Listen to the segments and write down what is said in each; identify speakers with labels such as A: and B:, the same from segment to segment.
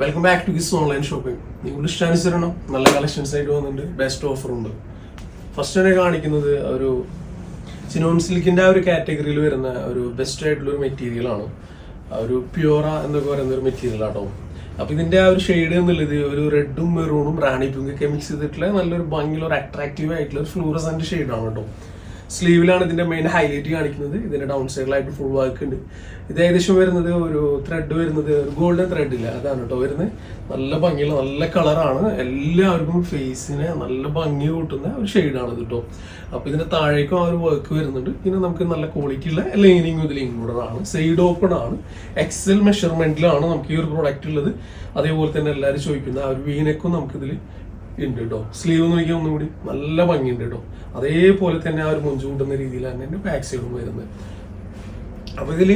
A: Welcome back to Giz online shopping നിങ്ങൾ ഇഷ്ടാനുസരണം നല്ല കളക്ഷൻസ് ആയിട്ട് വന്നിട്ടുണ്ട്. ബെസ്റ്റ് ഓഫർ ഉണ്ട്. ഫസ്റ്റ് തന്നെ കാണിക്കുന്നത് ഒരു സിനോൺ സിൽക്കിന്റെ ആ ഒരു കാറ്റഗറിയിൽ വരുന്ന ഒരു ബെസ്റ്റ് ആയിട്ടുള്ള ഒരു മെറ്റീരിയൽ ആണ് ഒരു പ്യൂറ എന്നൊക്കെ പറയുന്ന ഒരു മെറ്റീരിയൽ ആട്ടോ അപ്പൊ ഇതിന്റെ ആ ഒരു ഷെയ്ഡ് എന്നുള്ളത് ഒരു റെഡും മെറൂണും റാണി പിങ്ക് ഒക്കെ മിക്സ് ചെയ്തിട്ടുള്ള നല്ലൊരു ഭംഗിയുള്ള ഒരു അട്രാക്റ്റീവ് ആയിട്ടുള്ള ഒരു ഫ്ലൂറസന്റ് ഷെയ്ഡാണ് കേട്ടോ. സ്ലീവിലാണ് ഇതിന്റെ മെയിൻ ഹൈലൈറ്റ് കാണിക്കുന്നത്. ഇതിന്റെ ഡൗൺ സൈഡിലായിട്ട് ഫുൾ വർക്ക് ഉണ്ട്. ഇത് ഏകദേശം വരുന്നത് ഒരു ത്രെഡ് വരുന്നത് ഒരു ഗോൾഡൻ ത്രെഡ് ഇല്ല? അതാണ് കേട്ടോ വരുന്നത്. നല്ല ഭംഗിയുള്ള നല്ല കളറാണ് എല്ലാവർക്കും ഫേസിനെ നല്ല ഭംഗി കൂട്ടുന്ന ഒരു ഷെയ്ഡാണ് കേട്ടോ അപ്പൊ ഇതിന്റെ താഴേക്കും ആ ഒരു വർക്ക് വരുന്നുണ്ട്. പിന്നെ നമുക്ക് നല്ല ക്വാളിറ്റിയുള്ള ലൈനിങ് ഇതിൽ ഇൻക്ലൂഡഡ് ആണ്. സൈഡ് ഓപ്പൺ ആണ്. എക്സൽ മെഷർമെന്റിലാണ് നമുക്ക് ഈ ഒരു പ്രോഡക്റ്റ് ഉള്ളത്. അതേപോലെ തന്നെ എല്ലാവരും ചോദിക്കുന്ന ആ ഒരു വീനക്കും നമുക്കിതിൽ ഉണ്ട് കേട്ടോ സ്ലീവ് നോക്കിയാൽ ഒന്നുകൂടി നല്ല ഭംഗിയുണ്ട് കേട്ടോ അതേപോലെ തന്നെ ആ ഒരു മുഞ്ചു കൂട്ടുന്ന രീതിയിലാണ് എന്റെ ബാക്ക് സൈഡും വരുന്നത്. അപ്പൊ ഇതിൽ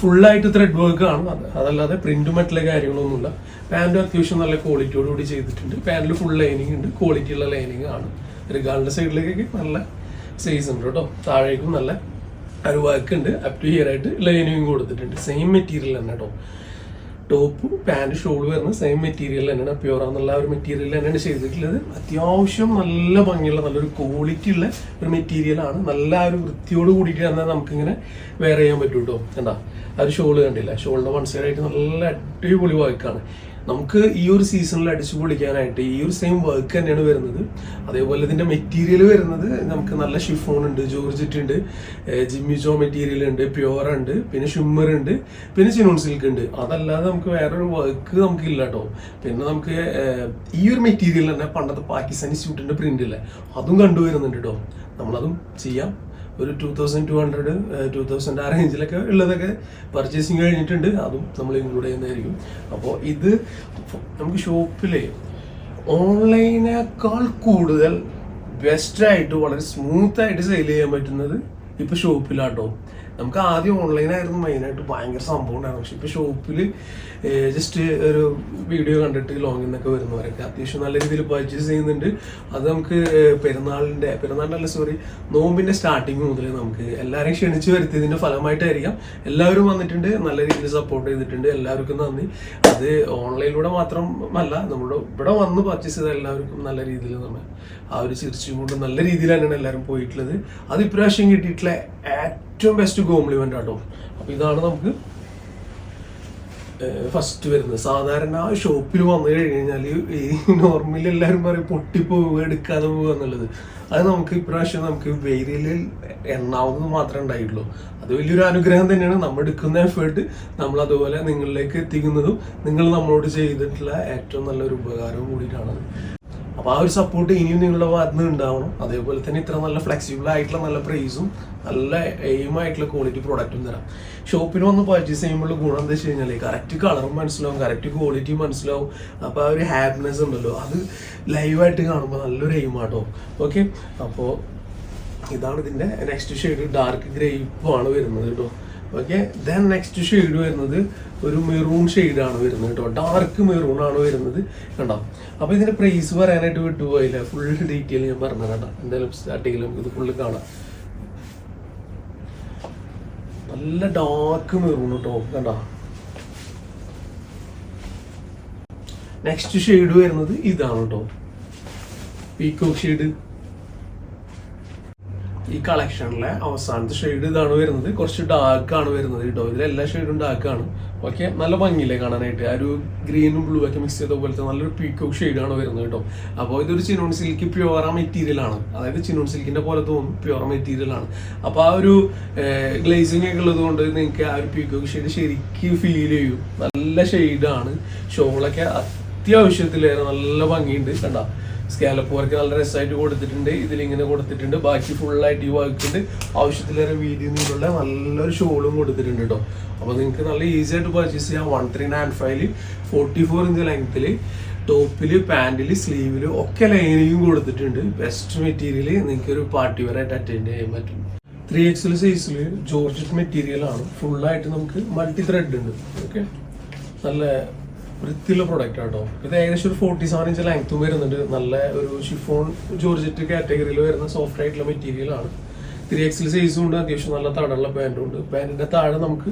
A: ഫുള്ളായിട്ട് ത്രെഡ് വർക്ക് ആണ് അതല്ലാതെ പ്രിന്റ് മറ്റുള്ള കാര്യങ്ങളൊന്നുമില്ല. പാന്റ് അത്യാവശ്യം നല്ല ക്വാളിറ്റിയോട് കൂടി ചെയ്തിട്ടുണ്ട്. പാന്റിൽ ഫുൾ ലൈനിങ് ഉണ്ട്. ക്വാളിറ്റി ഉള്ള ലൈനിങ് ആണ്. റിഗാളിന്റെ സൈഡിലേക്കൊക്കെ നല്ല സൈസ് ഉണ്ട് കേട്ടോ താഴേക്കും നല്ല ഒരു വർക്ക് ഉണ്ട്. അപ് ടു ഹിയർ ആയിട്ട് ലൈനിങ് കൊടുത്തിട്ടുണ്ട്. സെയിം മെറ്റീരിയൽ തന്നെ കേട്ടോ ടോപ്പും പാന്റ് ഷോൾ വരുന്ന സെയിം മെറ്റീരിയൽ തന്നെയാണ്. പ്യൂർ എന്നുള്ള ഒരു മെറ്റീരിയൽ തന്നെയാണ് ചെയ്തിട്ടുള്ളത്. അത്യാവശ്യം നല്ല ഭംഗിയുള്ള നല്ലൊരു ക്വാളിറ്റി ഉള്ള ഒരു മെറ്റീരിയൽ ആണ്. നല്ല ഒരു വൃത്തിയോട് കൂടിയിട്ട് തന്നെ നമുക്കിങ്ങനെ വെയർ ചെയ്യാൻ പറ്റും കേട്ടോ എന്താ ആ ഒരു ഷോൾ കണ്ടില്ല? ഷോളിന്റെ വൺ സൈഡ് ആയിട്ട് നല്ല അടിപൊളി വർക്കാണ് നമുക്ക് ഈ ഒരു സീസണിൽ അടിച്ചു പൊളിക്കാനായിട്ട് ഈ ഒരു സെയിം വർക്ക് തന്നെയാണ് വരുന്നത്. അതേപോലെ ഇതിന്റെ മെറ്റീരിയൽ വരുന്നത് നമുക്ക് നല്ല ഷിഫോൺ ഉണ്ട് ജോർജറ്റ് ഉണ്ട് ജിമ്മി ജോ മെറ്റീരിയൽ ഉണ്ട് പ്യുവർ ഉണ്ട് പിന്നെ ഷിമ്മർ ഉണ്ട് പിന്നെ ചിനോൺ സിൽക്ക് ഉണ്ട്. അതല്ലാതെ നമുക്ക് വേറൊരു വർക്ക് നമുക്ക് ഇല്ല കേട്ടോ പിന്നെ നമുക്ക് ഈ ഒരു മെറ്റീരിയൽ തന്നെ പണ്ടത്തെ പാകിസ്ഥാനി സ്യൂട്ടിന്റെ പ്രിന്റ് ഇല്ല അതും കണ്ടുവരുന്നുണ്ട് കേട്ടോ നമ്മളതും ചെയ്യാം. ഒരു two thousand two hundred two thousand ആ റേഞ്ചിലൊക്കെ ഉള്ളതൊക്കെ പർച്ചേസിങ് കഴിഞ്ഞിട്ടുണ്ട്. അതും നമ്മൾ ഇൻക്ലൂഡ് ചെയ്യുന്നതായിരിക്കും. അപ്പോൾ ഇത് നമുക്ക് ഷോപ്പിലെ ഓൺലൈനേക്കാൾ കൂടുതൽ ബെസ്റ്റായിട്ട് വളരെ സ്മൂത്തായിട്ട് സെയിൽ ചെയ്യാൻ പറ്റുന്നത് ഇപ്പോൾ ഷോപ്പിലാട്ടോ നമുക്ക് ആദ്യം ഓൺലൈനായിരുന്നു മെയിനായിട്ട് ഭയങ്കര സംഭവം ഉണ്ടായിരുന്നു. പക്ഷെ ഇപ്പോൾ ഷോപ്പിൽ ജസ്റ്റ് ഒരു വീഡിയോ കണ്ടിട്ട് ലോങ്ങിൽ നിന്നൊക്കെ വരുന്നവരൊക്കെ അത്യാവശ്യം നല്ല രീതിയിൽ പർച്ചേസ് ചെയ്യുന്നുണ്ട്. അത് നമുക്ക് പെരുന്നാളിന്റെ പെരുന്നാളിന്റെ അല്ല സോറി നോമ്പിന്റെ സ്റ്റാർട്ടിങ് മുതൽ നമുക്ക് എല്ലാവരെയും ക്ഷണിച്ച് വരുത്തിയതിന്റെ ഫലമായിട്ടായിരിക്കാം. എല്ലാവരും വന്നിട്ടുണ്ട് നല്ല രീതിയിൽ സപ്പോർട്ട് ചെയ്തിട്ടുണ്ട്. എല്ലാവർക്കും നന്ദി. അത് ഓൺലൈനിലൂടെ മാത്രമല്ല നമ്മുടെ ഇവിടെ വന്ന് പർച്ചേസ് ചെയ്ത എല്ലാവർക്കും നല്ല രീതിയിൽ നമ്മൾ ആ ഒരു ചിരിച്ചും കൊണ്ട് നല്ല രീതിയിലാണ് എല്ലാവരും പോയിട്ടുള്ളത്. അത് ഇപ്രാവശ്യം കിട്ടിയിട്ടുള്ള ഏറ്റവും ബെസ്റ്റ് കോംപ്ലിമെന്റ് ആട്ടോ അപ്പോൾ ഇതാണ് നമുക്ക് ഫസ്റ്റ് വരുന്നത്. സാധാരണ ഷോപ്പിൽ വന്നു കഴിഞ്ഞാൽ ഈ നോർമലി എല്ലാവരും പറയും പൊട്ടിപ്പോവുക എടുക്കാതെ പോവുക എന്നുള്ളത്. അത് നമുക്ക് ഇപ്രാവശ്യം നമുക്ക് വെയിലിൽ എണ്ണാവുന്നത് മാത്രമേ ഉണ്ടായിട്ടുള്ളൂ. അത് വലിയൊരു അനുഗ്രഹം തന്നെയാണ്. നമ്മൾ എടുക്കുന്ന എഫേർട്ട് നമ്മൾ അതുപോലെ നിങ്ങളിലേക്ക് എത്തിക്കുന്നതും നിങ്ങൾ നമ്മളോട് ചെയ്തിട്ടുള്ള ഏറ്റവും നല്ലൊരു ഉപകാരവും കൂടിയിട്ടാണത്. അപ്പൊ ആ ഒരു സപ്പോർട്ട് ഇനിയും നിങ്ങളുടെ ഭാഗത്ത് ഉണ്ടാവണം. അതേപോലെ തന്നെ ഇത്ര നല്ല ഫ്ലെക്സിബിൾ ആയിട്ടുള്ള നല്ല പ്രൈസും നല്ല എയിം ആയിട്ടുള്ള ക്വാളിറ്റി പ്രോഡക്റ്റും തരാം. ഷോപ്പിൽ വന്ന് പർച്ചേസ് ചെയ്യുമ്പോൾ ഗുണം എന്താ വെച്ച് കഴിഞ്ഞാൽ കറക്റ്റ് കളറും മനസ്സിലാവും കറക്റ്റ് ക്വാളിറ്റി മനസ്സിലാവും. അപ്പോൾ ആ ഒരു ഹാപ്പിനെസ് ഉണ്ടല്ലോ. അത് ലൈവായിട്ട് കാണുമ്പോൾ നല്ലൊരു എയിം ആട്ടോ. ഓക്കെ അപ്പോൾ ഇതാണ് ഇതിന്റെ നെക്സ്റ്റ് ഷെയ്ഡ് ഡാർക്ക് ഗ്രേപ്പ് ആണ് വരുന്നത് കേട്ടോ. ഓക്കെ ദെൻ നെക്സ്റ്റ് ഷെയ്ഡ് വരുന്നത് ഒരു മെറൂൺ ഷെയ്ഡാണ് വരുന്നത് കേട്ടോ. ഡാർക്ക് മെറൂൺ ആണ് വരുന്നത് കണ്ടോ? അപ്പോൾ ഇതിന്റെ പ്രൈസ് പറയാനായിട്ട് വിട്ടുപോയില്ല ഫുൾ ഡീറ്റെയിൽ ഞാൻ പറഞ്ഞു കേട്ടോ. എന്തായാലും സ്റ്റാർട്ടിങ്ങിൽ നമുക്ക് ഇത് ഫുള്ള് കാണാം. നല്ല ഡാർക്ക് മെറൂൺ കേട്ടോ. കണ്ടോ? നെക്സ്റ്റ് ഷെയ്ഡ് വരുന്നത് ഇതാണ് കേട്ടോ. പീക്കോക്ക് ഷെയ്ഡ് ഈ കളക്ഷനിലെ അവസാനത്തെ ഷെയ്ഡ് ഇതാണ് വരുന്നത്. കുറച്ച് ഡാർക്ക് ആണ് വരുന്നത് കേട്ടോ. ഇതിലെല്ലാ ഷെയ്ഡും ഡാർക്ക് ആണ്. ഓക്കെ നല്ല ഭംഗിയില്ലേ കാണാനായിട്ട്. ആ ഒരു ഗ്രീനും ബ്ലൂ ഒക്കെ മിക്സ് ചെയ്ത പോലത്തെ നല്ലൊരു പീക്കോക്ക് ആണ് വരുന്നത് കേട്ടോ. അപ്പോൾ ഇതൊരു ചിനോൺ സിൽക്ക് പ്യുവർ മെറ്റീരിയൽ ആണ്. അതായത് ചിനോൺ സിൽക്കിന്റെ പോലെ തോന്നും പ്യുവർ മെറ്റീരിയൽ ആണ്. അപ്പോൾ ആ ഒരു ഗ്ലേസിംഗ് ഒക്കെ ഉള്ളത് കൊണ്ട് നിങ്ങൾക്ക് ആ ഒരു പീക്കോക്ക് ഷെയ്ഡ് ശരിക്കും ഫീൽ ചെയ്യും. നല്ല ഷെയ്ഡാണ് ഷോളൊക്കെ അത്യാവശ്യത്തിലേറെ നല്ല ഭംഗിയുണ്ട്. കണ്ടോ? സ്കാലപ്പ് വർക്ക് നല്ല രസമായിട്ട് കൊടുത്തിട്ടുണ്ട്. ഇതിലിങ്ങനെ കൊടുത്തിട്ടുണ്ട്. ബാക്കി ഫുള്ളായിട്ട് ഈ വാക്കിട്ട് ആവശ്യത്തിലേറെ വീതി നിന്നുള്ള നല്ലൊരു ഷോളും കൊടുത്തിട്ടുണ്ട് കേട്ടോ അപ്പോൾ നിങ്ങൾക്ക് നല്ല ഈസി ആയിട്ട് പർച്ചേസ് ചെയ്യാം. വൺ ത്രീ നയൻ ഫൈവിൽ ഫോർട്ടി ഫോർ ഇഞ്ച് ലെങ്ത്തിൽ ടോപ്പിൽ പാന്റിൽ സ്ലീവിൽ ഒക്കെ ലൈനിങ്ങും കൊടുത്തിട്ടുണ്ട്. ബെസ്റ്റ് മെറ്റീരിയൽ നിങ്ങൾക്ക് ഒരു പാർട്ടി വെയറായിട്ട് അറ്റൻഡ് ചെയ്യാൻ പറ്റും. ത്രീ എക്സൽ സൈസിൽ ജോർജറ്റ് മെറ്റീരിയൽ ആണ്. ഫുള്ളായിട്ട് നമുക്ക് മൾട്ടി ത്രെഡ് ഉണ്ട്. ഓക്കെ നല്ല വൃത്തിയുള്ള പ്രൊഡക്റ്റ് ആട്ടോ ഇത് ഏകദേശം ഒരു ഫോർട്ടി സെവൻ ഇഞ്ച് ലെങ്ത്തും വരുന്നുണ്ട്. നല്ല ഒരു ഷിഫോൺ ജോർജറ്റ് കാറ്റഗറിയിൽ വരുന്ന സോഫ്റ്റ് ആയിട്ടുള്ള മെറ്റീരിയലാണ് ത്രീ എക്സിൽ സൈസും ഉണ്ട്. അത്യാവശ്യം നല്ല തടമുള്ള പാന്റും ഉണ്ട്. പാന്റിന്റെ താഴെ നമുക്ക്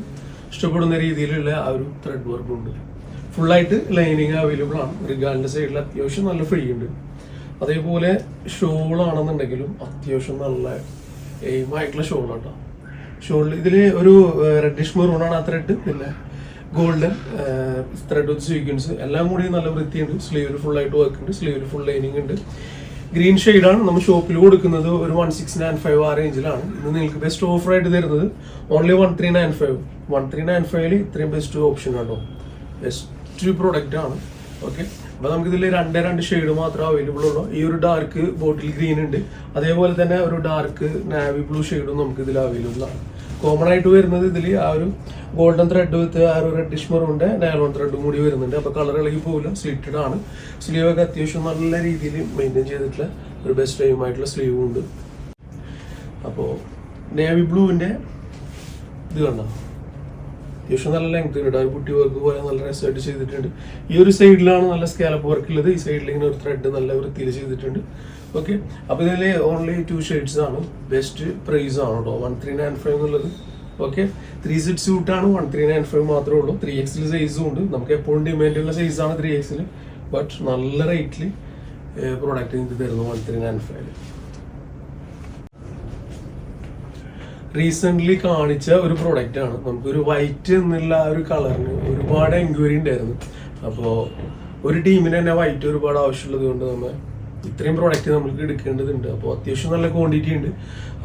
A: ഇഷ്ടപ്പെടുന്ന രീതിയിലുള്ള ആ ഒരു ത്രെഡ് വർക്കും ഉണ്ട്. ഫുള്ളായിട്ട് ലൈനിങ് അവൈലബിൾ ആണ്. റിഗാലിന്റെ സൈഡിൽ അത്യാവശ്യം നല്ല ഫ്രീ ഉണ്ട്. അതേപോലെ ഷോളാണെന്നുണ്ടെങ്കിലും അത്യാവശ്യം നല്ല എയിമായിട്ടുള്ള ഷോളാട്ടോ ഷോളിൽ ഇതിൽ ഒരു റെഡിഷ് മെറൂൺ ആണ് ആ ത്രെഡ് പിന്നെ ഗോൾഡൻ ത്രെഡ് വിത്ത് സീക്വൻസ് എല്ലാം കൂടി നല്ല വൃത്തിയുണ്ട്. സ്ലീവിൽ ഫുൾ ആയിട്ട് വർക്ക് ഉണ്ട്. സ്ലീവിൽ ഫുൾ ലൈനിങ് ഉണ്ട്. ഗ്രീൻ ആണ്. നമ്മൾ ഷോപ്പിൽ കൊടുക്കുന്നത് ഒരു വൺ സിക്സ് നയൻ ഫൈവ് ആ റേഞ്ചിലാണ് ഇത് നിങ്ങൾക്ക് ബെസ്റ്റ് ഓഫർ ആയിട്ട് തരുന്നത് only one three nine five one three nine ഫൈവിൽ ഇത്രയും ബെസ്റ്റ് ഓപ്ഷൻ കേട്ടോ ബെസ്റ്റ് പ്രോഡക്റ്റ് ആണ്. ഓക്കെ അപ്പോൾ നമുക്ക് ഇതിൽ രണ്ട് രണ്ട് ഷെയ്ഡ് മാത്രമേ അവൈലബിൾ ഉള്ളൂ. ഈ ഒരു ഡാർക്ക് ബോട്ടിൽ ഗ്രീൻ ഉണ്ട്. അതേപോലെ തന്നെ ഒരു ഡാർക്ക് നാവി ബ്ലൂ ഷെയ്ഡും നമുക്ക് ഇതിൽ അവൈലബിൾ ആണ്. കോമൺ ആയിട്ട് വരുന്നത് ഇതിൽ ആ ഒരു ഗോൾഡൻ ത്രെഡ് വിത്ത് ആ ഒരു റെഡിഷ് ഉണ്ട് നയലോൺ ത്രെഡും കൂടി വരുന്നുണ്ട്. അപ്പോൾ കളർ ഇളകി പോകില്ല സ്ലിറ്റഡ് ആണ്. സ്ലീവ് ഒക്കെ അത്യാവശ്യം നല്ല രീതിയിൽ മെയിന്റെയിൻ ചെയ്തിട്ടുള്ള ഒരു ബെസ്റ്റ് ടൈം ആയിട്ടുള്ള സ്ലീവും ഉണ്ട്. അപ്പോൾ നേവി ബ്ലൂവിന്റെ ഇത് കണ്ടോ? അത്യാവശ്യം നല്ല ലെങ്ത് ഉണ്ട് ഒരു കുട്ടി വർക്ക് പോലെ നല്ല രസമായിട്ട് ചെയ്തിട്ടുണ്ട്. ഈ ഒരു സൈഡിലാണ് നല്ല സ്കാലപ്പ് വർക്ക് ഉള്ളത്. ഈ സൈഡിൽ ഇങ്ങനെ ഒരു ത്രെഡ് നല്ല വൃത്തിയിൽ ചെയ്തിട്ടുണ്ട്. ഓക്കെ അപ്പോൾ ഇതിൽ ഓൺലി ടു ഷെയ്ഡ്സ് ആണ്. ബെസ്റ്റ് പ്രൈസ് ആണ് കേട്ടോ വൺ ത്രീ നയൻ ഫൈവ് എന്നുള്ളത്. ഓക്കെ ത്രീ സിറ്റ് സ്യൂട്ട് ആണ് വൺ ത്രീ നയൻ ഫൈവ് മാത്രമേ ഉള്ളൂ. ത്രീ എക്സിൽ സൈസും ഉണ്ട്. നമുക്ക് എപ്പോഴും ഡിമാൻഡ് ഉള്ള സൈസാണ് ത്രീ എക്സിൽ ബട്ട് നല്ല റേറ്റിൽ പ്രോഡക്റ്റ് നിങ്ങൾക്ക് തരുന്നു one three nine five recent കാണിച്ച ഒരു പ്രൊഡക്റ്റ് ആണ്. നമുക്കൊരു വൈറ്റ് എന്നുള്ള ആ ഒരു കളറിന് ഒരുപാട് എൻക്വയറി ഉണ്ടായിരുന്നു. അപ്പോൾ ഒരു ടീമിന് തന്നെ വൈറ്റ് ഒരുപാട് ആവശ്യമുള്ളത് കൊണ്ട് നമ്മൾ ഇത്രയും പ്രോഡക്റ്റ് നമുക്ക് എടുക്കേണ്ടതുണ്ട്. അപ്പോൾ അത്യാവശ്യം നല്ല ക്വാണ്ടിറ്റി ഉണ്ട്.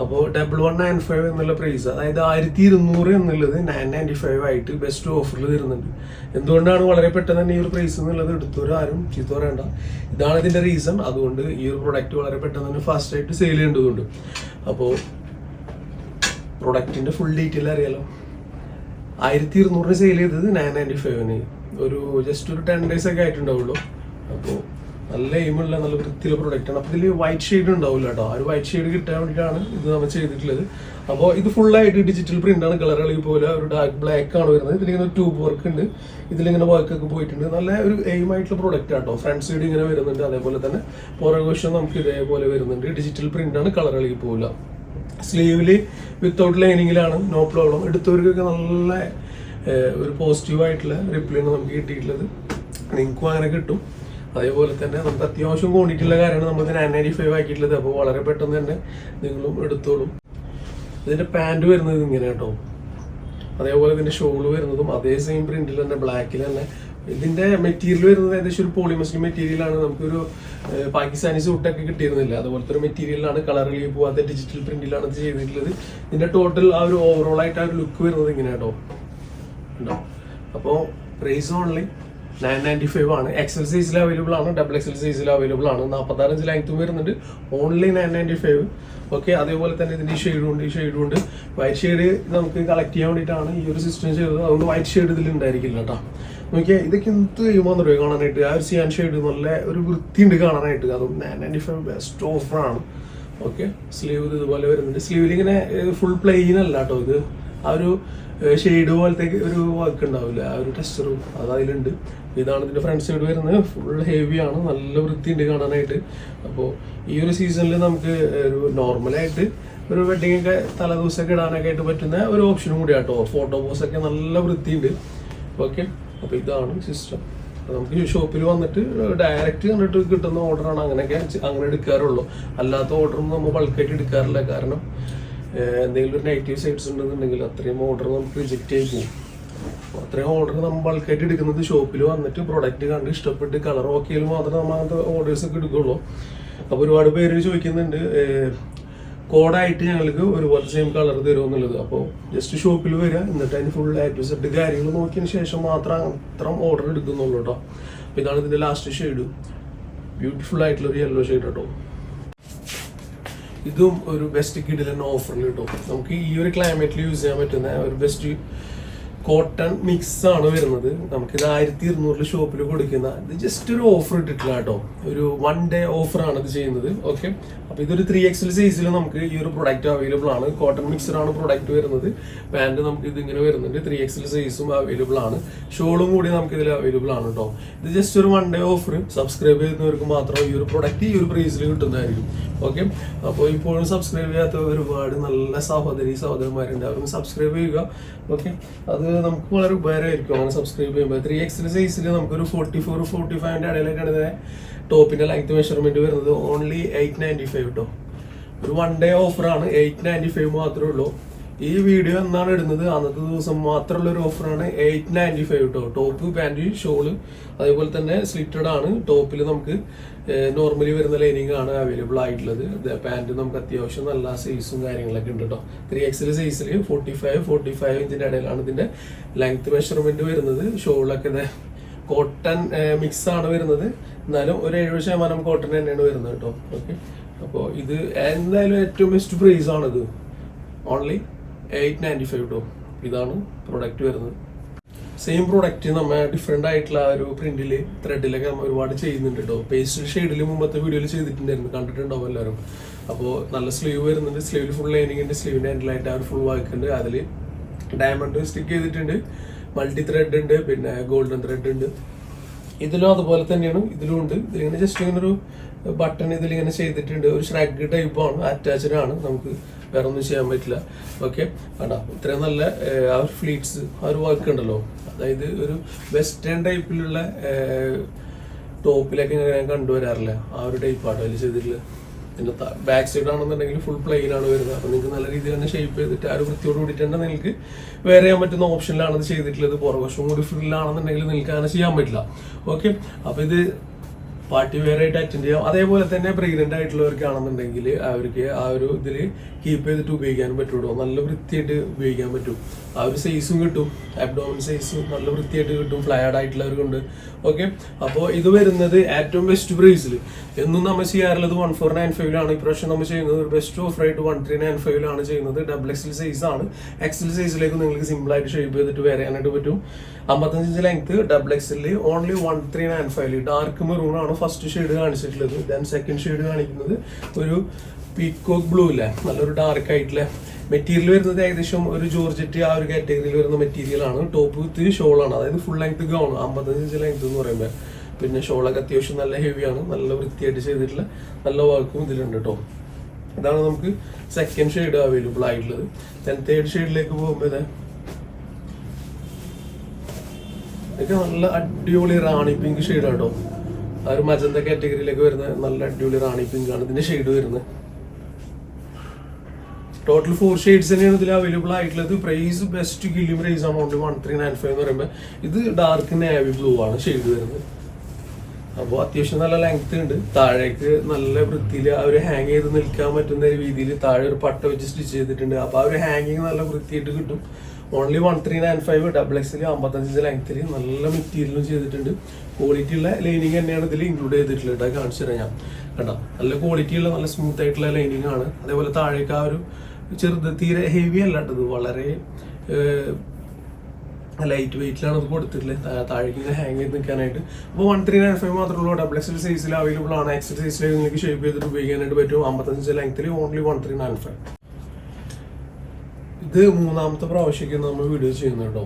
A: അപ്പോൾ ഡബിൾ വൺ നയൻ ഫൈവ് എന്നുള്ള പ്രൈസ് അതായത് ആയിരത്തി ഇരുന്നൂറ് എന്നുള്ളത് നയൻ നയന്റി ഫൈവ് ആയിട്ട് ബെസ്റ്റ് ഓഫറിൽ തരുന്നുണ്ട് എന്തുകൊണ്ടാണ് വളരെ പെട്ടെന്ന് തന്നെ ഈ ഒരു പ്രൈസ് എന്നുള്ളത് എടുത്തവരും ആരും ചീത്ത പറയണ്ട. ഇതാണ് ഇതിന്റെ റീസൺ അതുകൊണ്ട് ഈ ഒരു പ്രൊഡക്റ്റ് വളരെ പെട്ടെന്ന് തന്നെ ഫാസ്റ്റായിട്ട് സെയിൽ ചെയ്യേണ്ടതുണ്ട്. അപ്പോൾ പ്രൊഡക്റ്റിന്റെ ഫുൾ ഡീറ്റെയിൽ അറിയാലോ. ആയിരത്തി ഇരുന്നൂറിന് സെയിൽ ചെയ്തത് നയൻ നയന്റി ഫൈവിന് ഒരു ജസ്റ്റ് ഒരു ടെൻ ഡേയ്സ് ഒക്കെ ആയിട്ടുണ്ടാവുള്ളൂ. അപ്പോൾ നല്ല എയിമുള്ള നല്ല വൃത്തിയുള്ള പ്രൊഡക്റ്റ് ആണ്. അപ്പോൾ ഇതിൽ വൈറ്റ് ഷെയ്ഡ് ഉണ്ടാവില്ല കേട്ടോ ആ ഒരു വൈറ്റ് ഷെയ്ഡ് കിട്ടാൻ വേണ്ടിയിട്ടാണ് ഇത് നമ്മൾ ചെയ്തിട്ടുള്ളത്. അപ്പോൾ ഇത് ഫുള്ളായിട്ട് ഡിജിറ്റൽ പ്രിന്റ് ആണ് കളറുകളിൽ പോലെ ഒരു ഡാർക്ക് ബ്ലാക്ക് ആണ് വരുന്നത്. ഇതിലിങ്ങനെ ട്യൂബ് വർക്ക് ഉണ്ട്. ഇതിലിങ്ങനെ വർക്ക് ഒക്കെ പോയിട്ടുണ്ട്. നല്ല ഒരു എയിം ആയിട്ടുള്ള പ്രൊഡക്റ്റ് ആട്ടോ ഫ്രണ്ട് സൈഡ് ഇങ്ങനെ വരുന്നുണ്ട്. അതേപോലെ തന്നെ പുറകുവശം നമുക്ക് ഇതേപോലെ വരുന്നുണ്ട്. ഡിജിറ്റൽ പ്രിന്റ് ആണ് കളറുകളിൽ പോകില്ല സ്ലീവിൽ വിത്തൗട്ട് ലൈനിങ്ങിലാണ് നോ പ്രോബ്ലം എടുത്തവർക്കൊക്കെ നല്ല ഒരു പോസിറ്റീവായിട്ടുള്ള റിപ്ലൈ നമുക്ക് കിട്ടിയിട്ടുള്ളത്. നിങ്ങൾക്കും അങ്ങനെ കിട്ടും. അതേപോലെ തന്നെ നമുക്ക് അത്യാവശ്യം ക്വാണ്ടിറ്റി ഉള്ള കാര്യമാണ് നമ്മൾ നയൻ നയന്റി ഫൈവ് ആക്കിയിട്ടുള്ളത്. അപ്പോൾ വളരെ പെട്ടെന്ന് തന്നെ നിങ്ങളും എടുത്തോളും. ഇതിന്റെ പാന്റ് വരുന്നത് ഇങ്ങനെ കേട്ടോ. അതേപോലെ ഇതിന്റെ ഷോൾ വരുന്നതും അതേ സെയിം പ്രിന്റിൽ തന്നെ ബ്ലാക്കിൽ തന്നെ. ഇതിന്റെ മെറ്റീരിയൽ വരുന്നത് ഏകദേശം ഒരു പോളിമസ്ലി മെറ്റീരിയലാണ് നമുക്കൊരു പാകിസ്ഥാനി സൂട്ടൊക്കെ കിട്ടിയിരുന്നില്ല. അതുപോലത്തെ ഒരു മെറ്റീരിയലാണ് കളർ ലീവ് പോവാത്ത ഡിജിറ്റൽ പ്രിന്റിലാണ് ഇത് ചെയ്തിട്ടുള്ളത്. ഇതിന്റെ ടോട്ടൽ ആ ഒരു ഓവറോൾ ആയിട്ട് ആ ഒരു ലുക്ക് വരുന്നത് ഇങ്ങനെ കേട്ടോ. ഉണ്ടോ? അപ്പോൾ price only nine ninety five ആണ് എക്സൽ സൈസിൽ അവൈലബിൾ ആണ്. ഡബിൾ എക്സൽ സൈസിൽ അവൈലബിൾ ആണ്. നാൽപ്പത്താറ് ഇഞ്ച് വരുന്നുണ്ട്. Only nine ninety five okay അതേപോലെ തന്നെ ഇതിന്റെ ഷെയ്ഡും ഉണ്ട് ഈ ഷെയ്ഡും ഉണ്ട്. വൈറ്റ് ഷെയ്ഡ് നമുക്ക് കളക്ട് ചെയ്യാൻ വേണ്ടിയിട്ടാണ് ഈ ഒരു സിസ്റ്റം ചെയ്തത്. അതുകൊണ്ട് വൈറ്റ് ഷെയ്ഡ് ഇതിൽ ഉണ്ടായിരിക്കില്ല കേട്ടോ. നോക്കിയാൽ ഇതൊക്കെ എന്ത് ചെയ്യുമ്പോൾ തുടങ്ങി കാണാനായിട്ട്? ആ ഒരു സിയാൻ ഷെയ്ഡ് നല്ല ഒരു വൃത്തിയുണ്ട് കാണാനായിട്ട്. അതും നയൻ നയന്റി ഫൈവ് ബെസ്റ്റ് ഓഫറാണ് ഓക്കെ സ്ലീവ് ഇതുപോലെ വരുന്നുണ്ട്. സ്ലീവിൽ ഇങ്ങനെ ഫുൾ പ്ലെയിൻ അല്ല കേട്ടോ ഇത്. ആ ഒരു ഷെയ്ഡ് പോലത്തെ ഒരു വർക്ക് ഉണ്ടാവില്ല. ആ ഒരു ടെക്സ്ചറും അത് അതിലുണ്ട്. ഇതാണ് ഇതിന്റെ ഫ്രണ്ട് സൈഡ് വരുന്നത്. ഫുൾ ഹെവിയാണ് നല്ല വൃത്തിയുണ്ട് കാണാനായിട്ട്. അപ്പോൾ ഈ ഒരു സീസണിൽ നമുക്ക് ഒരു നോർമലായിട്ട് ഒരു വെഡിങ് ഒക്കെ തലേദിവസമൊക്കെ ഇടാനൊക്കെ ആയിട്ട് പറ്റുന്ന ഒരു ഓപ്ഷനും കൂടി കേട്ടോ ഫോട്ടോ പോസൊക്കെ നല്ല വൃത്തിയുണ്ട്. ഓക്കെ അപ്പോൾ ഇതാണ് സിസ്റ്റം നമുക്ക് ഷോപ്പിൽ വന്നിട്ട് ഡയറക്റ്റ് കണ്ടിട്ട് കിട്ടുന്ന ഓർഡറാണ് അങ്ങനെയൊക്കെ അങ്ങനെ എടുക്കാറുള്ളൂ. അല്ലാത്ത ഓർഡറൊന്നും നമ്മൾ ബൾക്കായിട്ട് എടുക്കാറില്ല. കാരണം എന്തെങ്കിലും ഒരു നെഗറ്റീവ് സൈഡ്സ് ഉണ്ടെന്നുണ്ടെങ്കിൽ അത്രയും ഓർഡർ നമുക്ക് റിജക്റ്റ് ആയി പോകും അപ്പോൾ അത്രയും ഓർഡർ നമ്മൾ ബൾക്കായിട്ട് എടുക്കുന്നത് ഷോപ്പിൽ വന്നിട്ട് പ്രൊഡക്റ്റ് കണ്ട് ഇഷ്ടപ്പെട്ട് കളർ ഓക്കെയിൽ മാത്രമേ നമ്മൾ അങ്ങനത്തെ ഓർഡേഴ്സ് ഒക്കെ എടുക്കുള്ളൂ. അപ്പോൾ ഒരുപാട് പേര് ചോദിക്കുന്നുണ്ട് കോഡായിട്ട് ഞങ്ങൾക്ക് ഒരുപോലെ സെയിം കളർ തരുമോ എന്നുള്ളത്. അപ്പോൾ ജസ്റ്റ് ഷോപ്പിൽ വരിക എന്നിട്ട് അതിന് ഫുൾ എ സെറ്റ് കാര്യങ്ങൾ നോക്കിയതിന് ശേഷം മാത്രം അത്ര ഓർഡർ എടുക്കുന്നുള്ളൂ കേട്ടോ അപ്പോൾ ഇതാണ് ഇതിന്റെ ലാസ്റ്റ് ഷെയ്ഡ് ബ്യൂട്ടിഫുൾ ആയിട്ടുള്ള ഒരു യെല്ലോ ഷെയ്ഡ് കേട്ടോ ഇതും ഒരു ബെസ്റ്റ് കിഡിലെന്ന ഓഫറിൽ കിട്ടും. നമുക്ക് ഈ ഒരു ക്ലൈമറ്റിൽ യൂസ് ചെയ്യാൻ പറ്റുന്ന ഒരു ബെസ്റ്റ് കോട്ടൺ മിക്സ് ആണ് വരുന്നത്. നമുക്കിത് ആയിരത്തി ഇരുന്നൂറിൽ ഷോപ്പിൽ കൊടുക്കുന്ന ഇത് ജസ്റ്റ് ഒരു ഓഫർ ഇട്ടിട്ടില്ല കേട്ടോ. ഒരു വൺ ഡേ ഓഫറാണ് ഇത് ചെയ്യുന്നത്. ഓക്കെ അപ്പൊ ഇതൊരു ത്രീ എക്സൽ സൈസിൽ നമുക്ക് ഈ ഒരു പ്രൊഡക്റ്റ് അവൈലബിൾ ആണ്. കോട്ടൺ മിക്സർ ആണ് പ്രൊഡക്റ്റ് വരുന്നത്. പാന്റ് നമുക്ക് ഇത് ഇങ്ങനെ വരുന്നുണ്ട്. ത്രീ എക്സൽ സൈസും അവൈലബിൾ ആണ്. ഷോളും കൂടി നമുക്ക് ഇതിൽ അവൈലബിൾ ആണ് കേട്ടോ. ഇത് ജസ്റ്റ് ഒരു വൺ ഡേ ഓഫർ സബ്സ്ക്രൈബ് ചെയ്യുന്നവർക്ക് മാത്രം ഈ ഒരു പ്രൊഡക്റ്റ് ഈ ഒരു പ്രൈസിൽ കിട്ടുന്നതായിരിക്കും. ഓക്കെ അപ്പോൾ ഇപ്പോഴും സബ്സ്ക്രൈബ് ചെയ്യാത്ത ഒരുപാട് നല്ല സഹോദരി സഹോദരന്മാരുണ്ട്. അവർക്ക് സബ്സ്ക്രൈബ് ചെയ്യുക. ഓക്കെ അത് നമുക്ക് വളരെ ഉപകാരമായിരിക്കും. അങ്ങനെ സബ്സ്ക്രൈബ് ചെയ്യുമ്പോൾ. ത്രീ എക്സിൽ സൈസിൽ നമുക്കൊരു ഫോർട്ടി ഫോർ ഫോർട്ടി ഫൈവിന്റെ ഇടയിലേക്കാണ് ഇതിനെ ടോപ്പിന്റെ ലെങ്ത് മെഷർമെന്റ് വരുന്നത്. ഓൺലി എയ്റ്റ് നയന്റി ഫൈവ് കേട്ടോ ഒരു വൺ ഡേ ഓഫറാണ് എയ്റ്റ് നയന്റി ഫൈവ് മാത്രമേ ഉള്ളൂ. ഈ വീഡിയോ എന്നാണ് ഇടുന്നത്? അന്നത്തെ ദിവസം മാത്രമുള്ള ഒരു ഓഫറാണ് എയ്റ്റ് നയന്റി ഫൈവ് കേട്ടോ ടോപ്പ് പാന്റ് ഷോൾ അതേപോലെ തന്നെ സ്ലിറ്റഡ് ആണ്. ടോപ്പിൽ നമുക്ക് നോർമലി വരുന്ന ലൈനിങ് ആണ് അവൈലബിൾ ആയിട്ടുള്ളത്. പാന്റ് നമുക്ക് അത്യാവശ്യം നല്ല സൈസും കാര്യങ്ങളൊക്കെ ഉണ്ട് കേട്ടോ ത്രീ എക്സിൽ സൈസിൽ ഫോർട്ടി ഫൈവ് ഫോർട്ടി ഫൈവ് ഇഞ്ചിന്റെ ഇടയിലാണ് ഇതിന്റെ ലെങ്ത് മെഷർമെന്റ് വരുന്നത്. ഷോളൊക്കെ ഇത് കോട്ടൺ മിക്സ് ആണ് വരുന്നത്. എന്നാലും ഒരു എഴുപത് ശതമാനം കോട്ടൺ തന്നെയാണ് വരുന്നത് കേട്ടോ ഓക്കെ അപ്പോൾ ഇത് എന്തായാലും ഏറ്റവും ബെസ്റ്റ് പ്രൈസ് ആണിത്. ഓൺലി എയ്റ്റ് നയന്റി ഫൈവ് കേട്ടോ ഇതാണ് പ്രൊഡക്റ്റ് വരുന്നത്. സെയിം പ്രൊഡക്റ്റ് നമ്മൾ ഡിഫറെന്റ് ആയിട്ടുള്ള ഒരു പ്രിന്റിൽ ത്രെഡിലൊക്കെ നമ്മൾ ഒരുപാട് ചെയ്യുന്നുണ്ട് കേട്ടോ പേസ്റ്റ് ഷെയ്ഡിൽ മുമ്പത്തെ വീഡിയോയിൽ ചെയ്തിട്ടുണ്ടായിരുന്നു. കണ്ടിട്ടുണ്ടാവും എല്ലാവരും. അപ്പോൾ നല്ല സ്ലീവ് വരുന്നുണ്ട്. സ്ലീവിൽ ഫുൾ ലൈനിങ് ഉണ്ട്. സ്ലീവിന്റെ എൻഡിലായിട്ട് ആ ഒരു ഫുൾ വാക്കുണ്ട് അതിൽ ഡയമണ്ട് സ്റ്റിക്ക് ചെയ്തിട്ടുണ്ട്. മൾട്ടി ത്രെഡ് ഉണ്ട്. പിന്നെ ഗോൾഡൻ ത്രെഡ് ഉണ്ട്. ഇതിലും അതുപോലെ തന്നെയാണ്. ഇതിലും ഉണ്ട്. ഇതിലിങ്ങനെ ജസ്റ്റ് ഇങ്ങനെ ഒരു ബട്ടൺ ഇതിലിങ്ങനെ ചെയ്തിട്ടുണ്ട്. ഒരു ഷ്രഗ് ടൈപ്പാണ് അറ്റാച്ച്ഡ് ആണ്. നമുക്ക് വേറെ ഒന്നും ചെയ്യാൻ പറ്റില്ല. ഓക്കെ വേണ്ട ഇത്രയും നല്ല അവർ ഫ്ലീറ്റ്സ് ഒരു വർക്ക് ഉണ്ടല്ലോ. അതായത് ഒരു വെസ്റ്റേൺ ടൈപ്പിലുള്ള ടോപ്പിലൊക്കെ ഞാൻ കണ്ടുവരാറില്ല. ആ ഒരു ടൈപ്പാണ് അതിൽ ചെയ്തിട്ടുള്ളത്? പിന്നെ ബാക്ക് സൈഡ് ആണെന്നുണ്ടെങ്കിൽ ഫുൾ പ്ലെയിൻ ആണ് വരുന്നത്. അപ്പോൾ നിങ്ങൾക്ക് നല്ല രീതിയിൽ തന്നെ ഷേപ്പ് ചെയ്തിട്ട് ആ ഒരു വൃത്തിയോട് കൂടിയിട്ടുണ്ട് നിങ്ങൾക്ക് വേറെ ചെയ്യാൻ പറ്റുന്ന ഓപ്ഷനിലാണ് ചെയ്തിട്ടുള്ളത്. പുറകുവശം കൂടി ഫ്രില്ലാണെന്നുണ്ടെങ്കിൽ നിങ്ങൾക്ക് അങ്ങനെ ചെയ്യാൻ പറ്റില്ല. ഓക്കെ അപ്പോൾ ഇത് പാർട്ടി വെയർ അറ്റൻഡ് ചെയ്യാം. അതേപോലെ തന്നെ പ്രഗ്നന്റ് ആയിട്ടുള്ളവർക്കാണെന്നുണ്ടെങ്കിൽ അവർക്ക് ആ ഒരു ഇതിൽ കീപ്പ് ചെയ്തിട്ട് ഉപയോഗിക്കാൻ പറ്റുള്ളൂ. നല്ല വൃത്തിയായിട്ട് ഉപയോഗിക്കാൻ പറ്റും. ആ ഒരു സൈസും കിട്ടും. അബ്ഡോമൻ സൈസും നല്ല വൃത്തിയായിട്ട് കിട്ടും. ഫ്ലയർഡ് ആയിട്ടുള്ളവർക്കുണ്ട് ഓക്കെ അപ്പോൾ ഇത് വരുന്നത് ഏറ്റവും ബെസ്റ്റ് പ്രൈസിൽ എന്നും നമ്മൾ ചെയ്യാറുള്ളത് വൺ ഫോർ നയൻ ഫൈവിലാണ് ഇപ്രാവശ്യം നമ്മൾ ചെയ്യുന്നത് best off white one three nine ഫൈവിലാണ് ചെയ്യുന്നത്. ഡബിൾ എക്സൽ സൈസ് ആണ്. എക്സൽ സൈസിലേക്ക് നിങ്ങൾക്ക് സിമ്പിൾ ആയിട്ട് ഷേപ്പ് ചെയ്തിട്ട് വരയാനായിട്ട് പറ്റും. അമ്പത്തഞ്ച് inch length double എക്സലിൽ only one three nine five dark maroon ആണ് ഫസ്റ്റ് ഷെയ്ഡ് കാണിച്ചിട്ടുള്ളത്. ദെൻ സെക്കൻഡ് ഷെയ്ഡ് കാണിക്കുന്നത് ഒരു പീക്കോക്ക് ബ്ലൂ ഇല്ലേ നല്ലൊരു ഡാർക്ക് ആയിട്ടുള്ള മെറ്റീരിയൽ വരുന്നത് ഏകദേശം ഒരു ജോർജറ്റ് ആ ഒരു കാറ്റഗറിയിൽ വരുന്ന മെറ്റീരിയൽ ആണ്. ടോപ്പ് വിത്ത് ഷോളാണ് അതായത് ഫുൾ ലെങ്ത് ഗൗൺ അമ്പത്തഞ്ച് ഇഞ്ച് ലെങ്ത് എന്ന് പറയുമ്പോൾ പിന്നെ ഷോളൊക്കെ അത്യാവശ്യം നല്ല ഹെവിയാണ് നല്ല വൃത്തിയായിട്ട് ചെയ്തിട്ടുള്ള നല്ല വർക്കും ഇതിലുണ്ട് കേട്ടോ ഇതാണ് നമുക്ക് സെക്കൻഡ് ഷെയ്ഡ് അവൈലബിൾ ആയിട്ടുള്ളത്. ദെൻ തേർഡ് ഷെയ്ഡിലേക്ക് പോകുമ്പോൾ ഇതേ ഇതൊക്കെ നല്ല അടിപൊളി റാണി പിങ്ക് ഷെയ്ഡ് കേട്ടോ ആ ഒരു മജന്ത കാറ്റഗറിയിലേക്ക് വരുന്ന നല്ല അടിപൊളി റാണി പിങ്ക് ആണ് ഇതിന്റെ ഷെയ്ഡ് വരുന്നത്. ടോട്ടൽ ഫോർ ഷെയ്ഡ്സ് തന്നെയാണ് ഇതിൽ അവൈലബിൾ ആയിട്ടുള്ളത്. Price best കില്ലും price only one three nine five എന്ന് പറയുമ്പോൾ ഇത് ഡാർക്ക് നേവി ബ്ലൂ ആണ് ഷെയ്ഡ് വരുന്നത്. അപ്പോൾ അത്യാവശ്യം നല്ല ലെങ്ത് ഉണ്ട്. താഴേക്ക് നല്ല വൃത്തിയിൽ അവർ ഹാങ് ചെയ്ത് നിൽക്കാൻ പറ്റുന്ന രീതിയിൽ താഴെ ഒരു പട്ട വെച്ച് സ്റ്റിച്ച് ചെയ്തിട്ടുണ്ട്. അപ്പോൾ ആ ഒരു ഹാങ്ങിങ് നല്ല വൃത്തിയായിട്ട് കിട്ടും. Only one three nine five double XL അമ്പത്തഞ്ച് ലെങ്ത്തിൽ നല്ല മെറ്റീരിയലും ചെയ്തിട്ടുണ്ട്. ക്വാളിറ്റി ഉള്ള ലൈനിങ് തന്നെയാണ് ഇതിൽ ഇൻക്ലൂഡ് ചെയ്തിട്ടുള്ളത് കേട്ടോ. കാണിച്ചു തരാം ഞാൻ. കേട്ടോ നല്ല ക്വാളിറ്റി ഉള്ള നല്ല സ്മൂത്ത് ആയിട്ടുള്ള ലൈനിങ് ആണ്. അതേപോലെ താഴേക്ക് ആ ഒരു ചെറുത് തീരെ ഹെവി അല്ല കേട്ടോ ഇത്. വളരെ ലൈറ്റ് വെയിറ്റിലാണ് അത് കൊടുത്തിട്ടുള്ളത്. താഴേക്ക് ഇങ്ങനെ ഹാങ് ചെയ്ത് നിൽക്കാനായിട്ട്. അപ്പോൾ വൺ ത്രീ നയൻ ഫൈവ് മാത്രമേ ഉള്ളൂ. ഡബിൾ എക്സൽ സൈസിൽ അവൈലബിൾ ആണ്. എക്സൽ സൈസിൽ നിങ്ങൾക്ക് ഷേപ്പ് ചെയ്തിട്ട് ഉപയോഗിക്കാനായിട്ട് പറ്റും. അമ്പത്തഞ്ച് ലെങ്ത്തിൽ only one three nine five ഇത് മൂന്നാമത്തെ പ്രാവശ്യമൊക്കെ നമ്മൾ വീഡിയോ ചെയ്യുന്നത്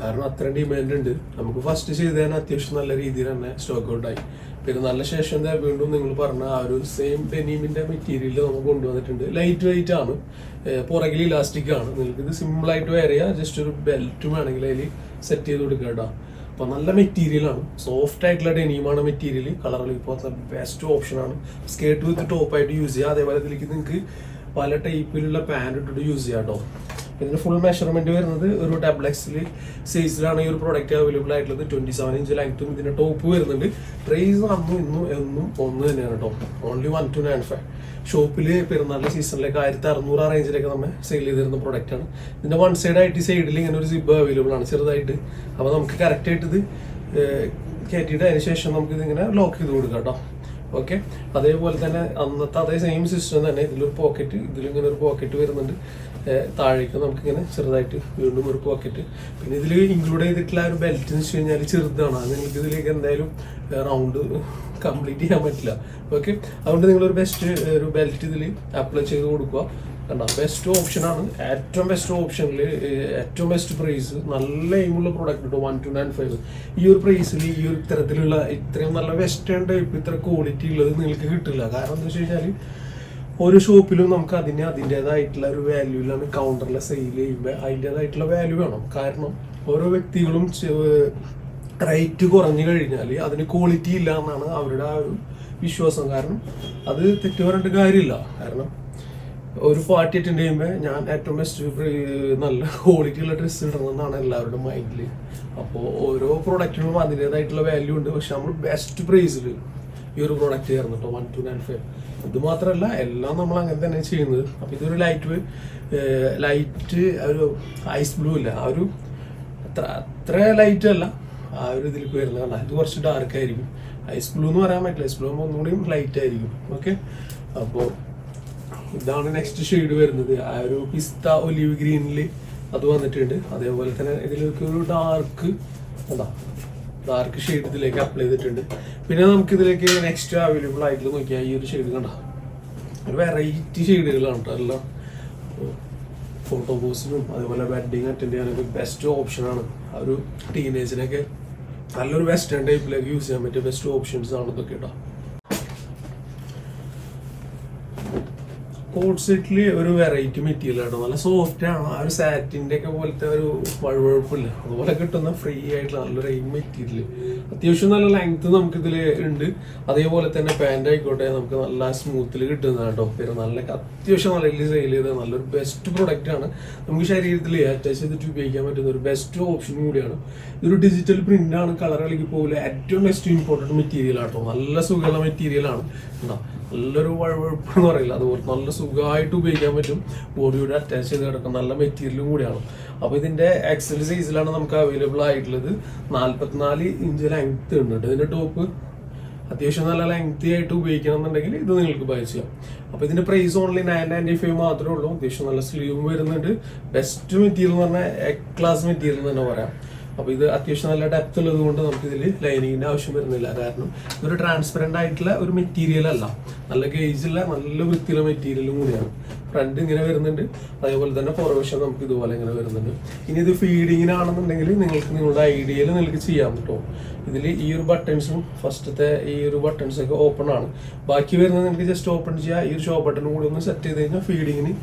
A: കാരണം അത്രയും ഡിമാൻഡ് ഉണ്ട്. നമുക്ക് ഫസ്റ്റ് ചെയ്ത് തന്നെ അത്യാവശ്യം നല്ല രീതിയിൽ തന്നെ സ്റ്റോക്ക് ഔട്ട് ആയി. പിന്നെ നല്ല ശേഷം എന്താ വീണ്ടും നിങ്ങൾ പറഞ്ഞ ആ ഒരു സെയിം ഡെനീമിന്റെ മെറ്റീരിയൽ നമുക്ക് കൊണ്ടുവന്നിട്ടുണ്ട്. ലൈറ്റ് വെയിറ്റ് ആണ്. പുറകിൽ ഇലാസ്റ്റിക് ആണ്. നിങ്ങൾക്ക് ഇത് സിമ്പിൾ ആയിട്ട് വെയർ ചെയ്യാം ജസ്റ്റ് ഒരു ബെൽറ്റും വേണമെങ്കിൽ അതിൽ സെറ്റ് ചെയ്ത് കൊടുക്കുക കേട്ടോ അപ്പൊ നല്ല മെറ്റീരിയൽ ആണ്. സോഫ്റ്റ് ആയിട്ടുള്ള ഡെനിയുമാണ് മെറ്റീരിയൽ കളറിൽ ഇപ്പോൾ ബെസ്റ്റ് ഓപ്ഷൻ ആണ്. സ്കേർട്ട് വിത്ത് ടോപ്പ് ആയിട്ട് യൂസ് ചെയ്യാം. അതേപോലെ ഇതിലേക്ക് നിങ്ങൾക്ക് പല ടൈപ്പിലുള്ള പാന്റ് ഇട്ടിട്ട് യൂസ് ചെയ്യാം കേട്ടോ ഇതിന് ഫുൾ മെഷർമെന്റ് വരുന്നത് ഒരു ഡബിൾ എക്സിൽ സൈസിലാണ് ഈ ഒരു പ്രോഡക്റ്റ് അവൈലബിൾ ആയിട്ടുള്ളത് ട്വന്റി സെവൻ ഇഞ്ച് ലെങ്ത്തും ഇതിന്റെ ടോപ്പ് വരുന്നുണ്ട്. പ്രൈസ് അന്നും ഇന്നും എന്നും ഒന്ന് തന്നെയാണ് കേട്ടോ only one two nine five ഷോപ്പിൽ പെരുന്നാളിന്റെ സീസണിലേക്ക് ആയിരത്തി അറുന്നൂറ് റേഞ്ചിലേക്ക് നമ്മൾ സെയിൽ ചെയ്തിരുന്ന ആണ്. ഇതിന്റെ വൺ സൈഡ് ആയിട്ട് സൈഡിൽ ഇങ്ങനെ ഒരു സിബ് അവൈലബിൾ ആണ് ചെറുതായിട്ട്. അപ്പോൾ നമുക്ക് കറക്റ്റ് ആയിട്ട് ഇത് കയറ്റിയിട്ട് അതിന് ശേഷം നമുക്ക് ഇതിങ്ങനെ ലോക്ക് ചെയ്ത് കൊടുക്കാം കേട്ടോ. ഓക്കെ അതേപോലെ തന്നെ അന്നത്തെ അതേ സെയിം സിസ്റ്റം തന്നെ ഇതിലൊരു പോക്കറ്റ് ഇതിലിങ്ങനെ ഒരു പോക്കറ്റ് വരുന്നുണ്ട്. താഴേക്ക് നമുക്കിങ്ങനെ ചെറുതായിട്ട് വീണ്ടും ഒരു പോക്കറ്റ് പിന്നെ ഇതിൽ ഇൻക്ലൂഡ് ചെയ്തിട്ടുള്ള ഒരു ബെൽറ്റ് എന്ന് വെച്ച് കഴിഞ്ഞാൽ ചെറുതാണ്. അത് നിങ്ങൾക്ക് ഇതിലേക്ക് എന്തായാലും റൗണ്ട് കംപ്ലീറ്റ് ചെയ്യാൻ പറ്റില്ല. ഓക്കെ അതുകൊണ്ട് നിങ്ങളൊരു ബെസ്റ്റ് ഒരു ബെൽറ്റ് ഇതിൽ അപ്ലൈ ചെയ്ത് കൊടുക്കുക. കണ്ടോ? ബെസ്റ്റ് ഓപ്ഷനാണ് ഏറ്റവും ബെസ്റ്റ് ഓപ്ഷനിൽ ഏറ്റവും ബെസ്റ്റ് പ്രൈസ് നല്ല എയിമുള്ള പ്രോഡക്റ്റ് കിട്ടും വൺ ടു നയൻ ഫൈവ് ഈ ഒരു പ്രൈസിൽ ഈ ഒരു ഇത്തരത്തിലുള്ള ഇത്രയും നല്ല വെസ്റ്റേൺ ടൈപ്പ് ഇത്ര ക്വാളിറ്റി ഉള്ളത് നിങ്ങൾക്ക് കിട്ടില്ല. കാരണം എന്താ വെച്ച് കഴിഞ്ഞാൽ ഓരോ ഷോപ്പിലും നമുക്ക് അതിന് അതിന്റെതായിട്ടുള്ള ഒരു വാല്യൂലാണ് കൗണ്ടറിലെ സെയിൽ ചെയ്യുമ്പോൾ അതിന്റെതായിട്ടുള്ള വാല്യൂ വേണം. കാരണം ഓരോ വ്യക്തികളും റേറ്റ് കുറഞ്ഞു കഴിഞ്ഞാൽ അതിന് ക്വാളിറ്റി ഇല്ല എന്നാണ് അവരുടെ ആ ഒരു വിശ്വാസം. കാരണം അത് തെറ്റു പറഞ്ഞിട്ട് കാര്യമില്ല. കാരണം ഒരു പാർട്ടി അറ്റൻഡ് ചെയ്യുമ്പോൾ ഞാൻ ഏറ്റവും ബെസ്റ്റ് നല്ല ക്വാളിറ്റി ഉള്ള ഡ്രസ്സ് ഇടണമെന്നാണ് എല്ലാവരുടെ മൈൻഡിൽ അപ്പോൾ ഓരോ പ്രൊഡക്റ്റിനും അതിന്റെതായിട്ടുള്ള വാല്യൂ ഉണ്ട്. പക്ഷെ നമ്മൾ ബെസ്റ്റ് പ്രൈസിൽ ഈ ഒരു പ്രോഡക്റ്റ് ചേർന്നിട്ടോ വൺ ടു നയൻ ഫൈവ് ഇത് മാത്രമല്ല എല്ലാം നമ്മൾ അങ്ങനെ തന്നെ ചെയ്യുന്നത്. അപ്പോൾ ഇതൊരു ലൈറ്റ് ലൈറ്റ് ഒരു ഐസ് ബ്ലൂ ഇല്ല. ആ ഒരു അത്ര അത്ര ലൈറ്റ് അല്ല. ആ ഒരു ഇതിലേക്ക് വരുന്നത് കണ്ട. ഇത് കുറച്ച് ഡാർക്ക് ആയിരിക്കും. ഐസ് ബ്ലൂ എന്ന് പറയാൻ പറ്റില്ല. ഐസ് ബ്ലൂ ആകുമ്പോൾ ഒന്നുകൂടിയും ലൈറ്റ് ആയിരിക്കും. ഓക്കെ അപ്പോൾ ഇതാണ് നെക്സ്റ്റ് ഷെയ്ഡ് വരുന്നത്. ആ ഒരു പിസ്ത ഒലിവ് ഗ്രീനിൽ അത് വന്നിട്ടുണ്ട്. അതേപോലെ തന്നെ ഇതിലേക്ക് ഒരു ഡാർക്ക് എന്താ ഡാർക്ക് ഷെയ്ഡ് ഇതിലേക്ക് അപ്ലൈ ചെയ്തിട്ടുണ്ട്. പിന്നെ നമുക്ക് ഇതിലേക്ക് നെക്സ്റ്റ് അവൈലബിൾ ആയിട്ടുള്ള നോക്കിയാൽ ഈ ഒരു ഷെയ്ഡ് കണ്ട? ഒരു വെറൈറ്റി ഷെയ്ഡുകളാണ് കേട്ടോ എല്ലാം ഫോട്ടോ പോസിനും അതേപോലെ വെഡിങ് അറ്റൻഡ് ചെയ്യാനൊക്കെ ബെസ്റ്റ് ഓപ്ഷനാണ് ആ ഒരു ടീനേജിനൊക്കെ നല്ലൊരു വെസ്റ്റേൺ ടൈപ്പിലേക്ക് യൂസ് ചെയ്യാൻ പറ്റിയ ബെസ്റ്റ് ഓപ്ഷൻസ് ആണ് ഇതൊക്കെ കേട്ടോ കോഡ് സെറ്റിൽ ഒരു വെറൈറ്റി മെറ്റീരിയൽ ആണ്. നല്ല സോഫ്റ്റ് ആണ്. ആ ഒരു സാറ്റിന്റെ ഒക്കെ പോലത്തെ ഒരു വഴുവഴുപ്പില്ല. അതുപോലെ കിട്ടുന്ന ഫ്രീ ആയിട്ടുള്ള നല്ല റെയിൻ മെറ്റീരിയൽ അത്യാവശ്യം നല്ല ലെങ്ത് നമുക്ക് ഇതിൽ ഉണ്ട്. അതേപോലെ തന്നെ പാന്റ് ആയിക്കോട്ടെ നമുക്ക് നല്ല സ്മൂത്തിൽ കിട്ടുന്നതാണ് കേട്ടോ. പിന്നെ നല്ല അത്യാവശ്യം നല്ല രീതിയിൽ സെയിൽ ചെയ്ത നല്ലൊരു ബെസ്റ്റ് പ്രൊഡക്റ്റ് ആണ്. നമുക്ക് ശരീരത്തിൽ അറ്റാച്ച് ചെയ്തിട്ട് ഉപയോഗിക്കാൻ പറ്റുന്ന ഒരു ബെസ്റ്റ് ഓപ്ഷൻ കൂടിയാണ്. ഇതൊരു ഡിജിറ്റൽ പ്രിന്റ് ആണ്. കളർ കളിക്ക് പോലെ ഏറ്റവും ബെസ്റ്റ് ഇമ്പോർട്ടന്റ് മെറ്റീരിയൽ ആട്ടോ നല്ല സുഖമുള്ള മെറ്റീരിയൽ ആണ്. നല്ലൊരു വഴുവഴുപ്പ് എന്ന് പറയില്ല. അതുപോലെ നല്ല സുഖമായിട്ട് ഉപയോഗിക്കാൻ പറ്റും. ബോഡിയോട് അറ്റാച്ച് ചെയ്ത് കിടക്കും നല്ല മെറ്റീരിയലും കൂടിയാണ്. അപ്പോൾ ഇതിന്റെ എക്സൽ സൈസിലാണ് നമുക്ക് അവൈലബിൾ ആയിട്ടുള്ളത്. നാല്പത്തിനാല് ഇഞ്ച് ലെങ്ത് ഉണ്ട് ഇതിന്റെ ടോപ്പ് അത്യാവശ്യം നല്ല ലെങ്തി ആയിട്ട് ഉപയോഗിക്കണം എന്നുണ്ടെങ്കിൽ ഇത് നിങ്ങൾക്ക് ബൈ ചെയ്യാം. അപ്പോൾ ഇതിന്റെ price only nine ninety five മാത്രമേ ഉള്ളൂ. അത്യാവശ്യം നല്ല സ്ലീവും വരുന്നുണ്ട്. ബെസ്റ്റ് മെറ്റീരിയൽ എന്ന് പറഞ്ഞാൽ എ ക്ലാസ് മെറ്റീരിയൽ എന്ന് തന്നെ പറയാം. അപ്പോൾ ഇത് അത്യാവശ്യം നല്ല ഡെപ്ത് ഉള്ളത് കൊണ്ട് നമുക്ക് ഇതിൽ ലൈനിങ്ങിന്റെ ആവശ്യം വരുന്നില്ല. കാരണം ഇതൊരു ട്രാൻസ്പെറന്റ് ആയിട്ടുള്ള ഒരു മെറ്റീരിയൽ അല്ല. നല്ല ഗേജുള്ള നല്ല വൃത്തിയുള്ള മെറ്റീരിയലും കൂടിയാണ്. ഫ്രണ്ട് ഇങ്ങനെ വരുന്നുണ്ട്. അതേപോലെ തന്നെ പുറവശം നമുക്ക് ഇതുപോലെ ഇങ്ങനെ വരുന്നുണ്ട്. ഇനി ഇത് ഫീഡിങ്ങിനാണെന്നുണ്ടെങ്കിൽ നിങ്ങൾക്ക് നിങ്ങളുടെ ഐഡിയയിൽ നിങ്ങൾക്ക് ചെയ്യാൻ കേട്ടോ. ഇതിൽ ഈ ഒരു ബട്ടൺസും ഫസ്റ്റത്തെ ഈ ഒരു ബട്ടൺസ് ഒക്കെ ഓപ്പൺ ആണ്. ബാക്കി വരുന്നത് നിങ്ങൾക്ക് ജസ്റ്റ് ഓപ്പൺ ചെയ്യുക ഈ ഒരു ഷോ ബട്ടണും കൂടി ഒന്ന് സെറ്റ് ചെയ്ത് കഴിഞ്ഞാൽ ഫീഡിങ്ങിന്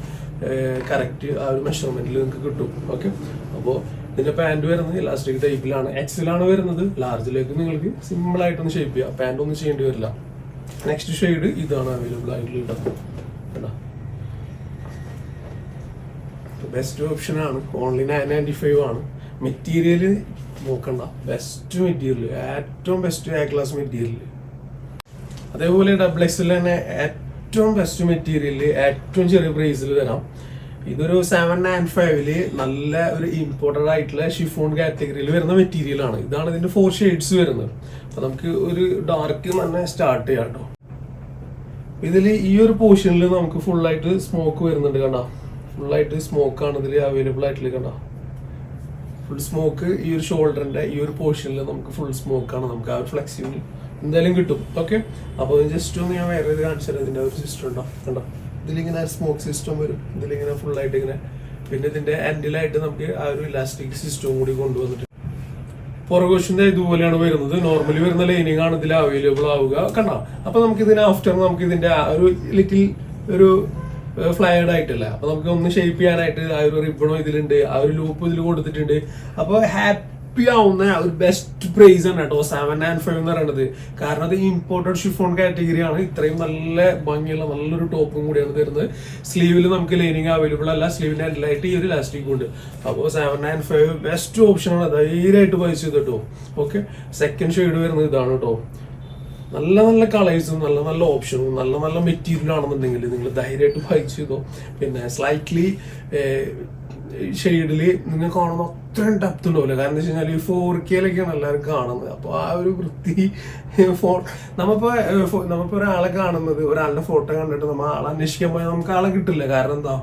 A: കറക്റ്റ് ആ ഒരു മെഷർമെന്റിൽ നിങ്ങൾക്ക് കിട്ടും. ഓക്കെ അപ്പോൾ ഇതിന്റെ പാന്റ് വരുന്നത് ഇലാസ്റ്റിക് ടൈപ്പിലാണ് എക്സിലാണ് വരുന്നത്. ലാർജിലേക്ക് നിങ്ങൾക്ക് സിമ്പിൾ ആയിട്ടൊന്ന് ഷേപ്പ് ചെയ്യാം. പാന്റ് ഒന്നും ചെയ്യേണ്ടി വരില്ല. നെക്സ്റ്റ് ഷെയ്ഡ് ഇതാണ് അവൈലബിൾ ആയിട്ടുള്ള ഇടം. ബെസ്റ്റ് ഓപ്ഷൻ ആണ്. ഓൺലി നയൻ നയന്റി ഫൈവ് ആണ്. മെറ്റീരിയൽ നോക്കണ്ട. ബെസ്റ്റ് മെറ്റീരിയൽ ഏറ്റവും ബെസ്റ്റ് എ ക്ലാസ് മെറ്റീരിയൽ അതേപോലെ ഡബിൾ എക്സിൽ തന്നെ ഏറ്റവും ബെസ്റ്റ് മെറ്റീരിയൽ ഏറ്റവും ചെറിയ പ്രൈസിൽ തരാം. ഇതൊരു സെവൻ നയൻ ഫൈവിൽ നല്ല ഒരു ഇമ്പോർട്ടന്റ് ആയിട്ടുള്ള ഷിഫോൺ കാറ്റഗറിയിൽ വരുന്ന മെറ്റീരിയൽ ആണ്. ഇതാണ് ഇതിന്റെ ഫോർ ഷെയ്ഡ്സ് വരുന്നത്. അപ്പൊ നമുക്ക് ഒരു ഡാർക്ക് തന്നെ സ്റ്റാർട്ട് ചെയ്യാം കേട്ടോ ഇതിൽ ഈ ഒരു പോർഷനിൽ നമുക്ക് ഫുൾ ആയിട്ട് സ്മോക്ക് വരുന്നുണ്ട് കണ്ട. ആയിട്ട് സ്മോക്ക് ആണ് ഇതിൽ അവൈലബിൾ ആയിട്ടുള്ള കണ്ട. ഫുൾ സ്മോക്ക് ഈ ഒരു ഷോൾഡറിന്റെ ഈ ഒരു പോർഷനിൽ നമുക്ക് ഫുൾ സ്മോക്ക് ആണ്. നമുക്ക് ആ ഒരു ഫ്ലെക്സിബിൾ എന്തായാലും കിട്ടും. ഓക്കെ അപ്പോൾ ജസ്റ്റ് ഒന്ന് ഞാൻ വേറെ ഇത് കാണിച്ചു തരാം ഇതിന്റെ ഒരു സിസ്റ്റം ഉണ്ടോ? കണ്ടോ? ഇതിലിങ്ങനെ സ്മോക്ക് സിസ്റ്റം വരും. ഇതിലിങ്ങനെ ഫുൾ ആയിട്ട് ഇങ്ങനെ പിന്നെ ഇതിന്റെ എൻഡിലായിട്ട് നമുക്ക് ആ ഒരു ഇലാസ്റ്റിക് സിസ്റ്റവും കൂടി കൊണ്ടുവന്നിട്ട് പുറകുവശന്റെ ഇതുപോലെയാണ് വരുന്നത്. നോർമലി വരുന്ന ലൈനിങ് ആണ് ഇതിൽ അവൈലബിൾ ആവുക. കണ്ടോ? അപ്പൊ നമുക്ക് ഇതിന് ആഫ്റ്റർ നമുക്ക് ഇതിന്റെ ഒരു ലിറ്റിൽ ഒരു ഫ്ലയർഡ് ആയിട്ടല്ല? അപ്പൊ നമുക്ക് ഒന്ന് ഷേപ്പ് ചെയ്യാനായിട്ട് ആ ഒരു റിബണോ ഇതിലുണ്ട് ആ ഒരു ലൂപ്പ് ഇതിൽ കൊടുത്തിട്ടുണ്ട്. അപ്പൊ ഹാപ്പി ആവുന്ന ഒരു ബെസ്റ്റ് പ്രൈസ് ആണ് കേട്ടോ. സെവൻ ആൻഡ് ഫൈവ് എന്ന് പറയുന്നത് കാരണം അത് ഇമ്പോർട്ടഡ് ഷിഫോൺ കാറ്റഗറി ആണ്. ഇത്രയും നല്ല ഭംഗിയുള്ള നല്ലൊരു ടോപ്പും കൂടിയാണ് തരുന്നത്. സ്ലീവിൽ നമുക്ക് ലൈനിങ് അവൈലബിൾ അല്ല. സ്ലീവിന്റെ ലൈറ്റ് ഈ ഒരു ലാസ്റ്റിക് ഉണ്ട്. അപ്പോൾ seven and five best option ആണ്. ധൈര്യമായിട്ട് പൈസ ചെയ്ത് കേട്ടോ ഓക്കെ സെക്കൻഡ് ഷെയ്ഡ് വരുന്നത് ഇതാണ് കേട്ടോ. നല്ല നല്ല കളേഴ്സും നല്ല നല്ല ഓപ്ഷനും നല്ല നല്ല മെറ്റീരിയൽ ആണെന്നുണ്ടെങ്കിൽ നിങ്ങൾ ധൈര്യമായിട്ട് ബൈ ചെയ്തോ. പിന്നെ സ്ലൈറ്റ്ലി ഷെയ്ഡിൽ നിങ്ങൾ കാണുന്ന അത്രയും ഡെപ്ത് ഉണ്ടാവില്ല. കാരണം എന്താ വെച്ച് കഴിഞ്ഞാൽ ഫോർ കെയിലൊക്കെയാണ് എല്ലാവരും കാണുന്നത്. അപ്പോൾ ആ ഒരു വൃത്തി ഫോ നമ്മളിപ്പോൾ നമ്മളിപ്പോൾ ഒരാളെ കാണുന്നത് ഒരാളുടെ ഫോട്ടോ കണ്ടിട്ട് നമ്മൾ ആളെ അന്വേഷിക്കാൻ പോയാൽ നമുക്ക് ആളെ കിട്ടില്ല. കാരണം എന്താ?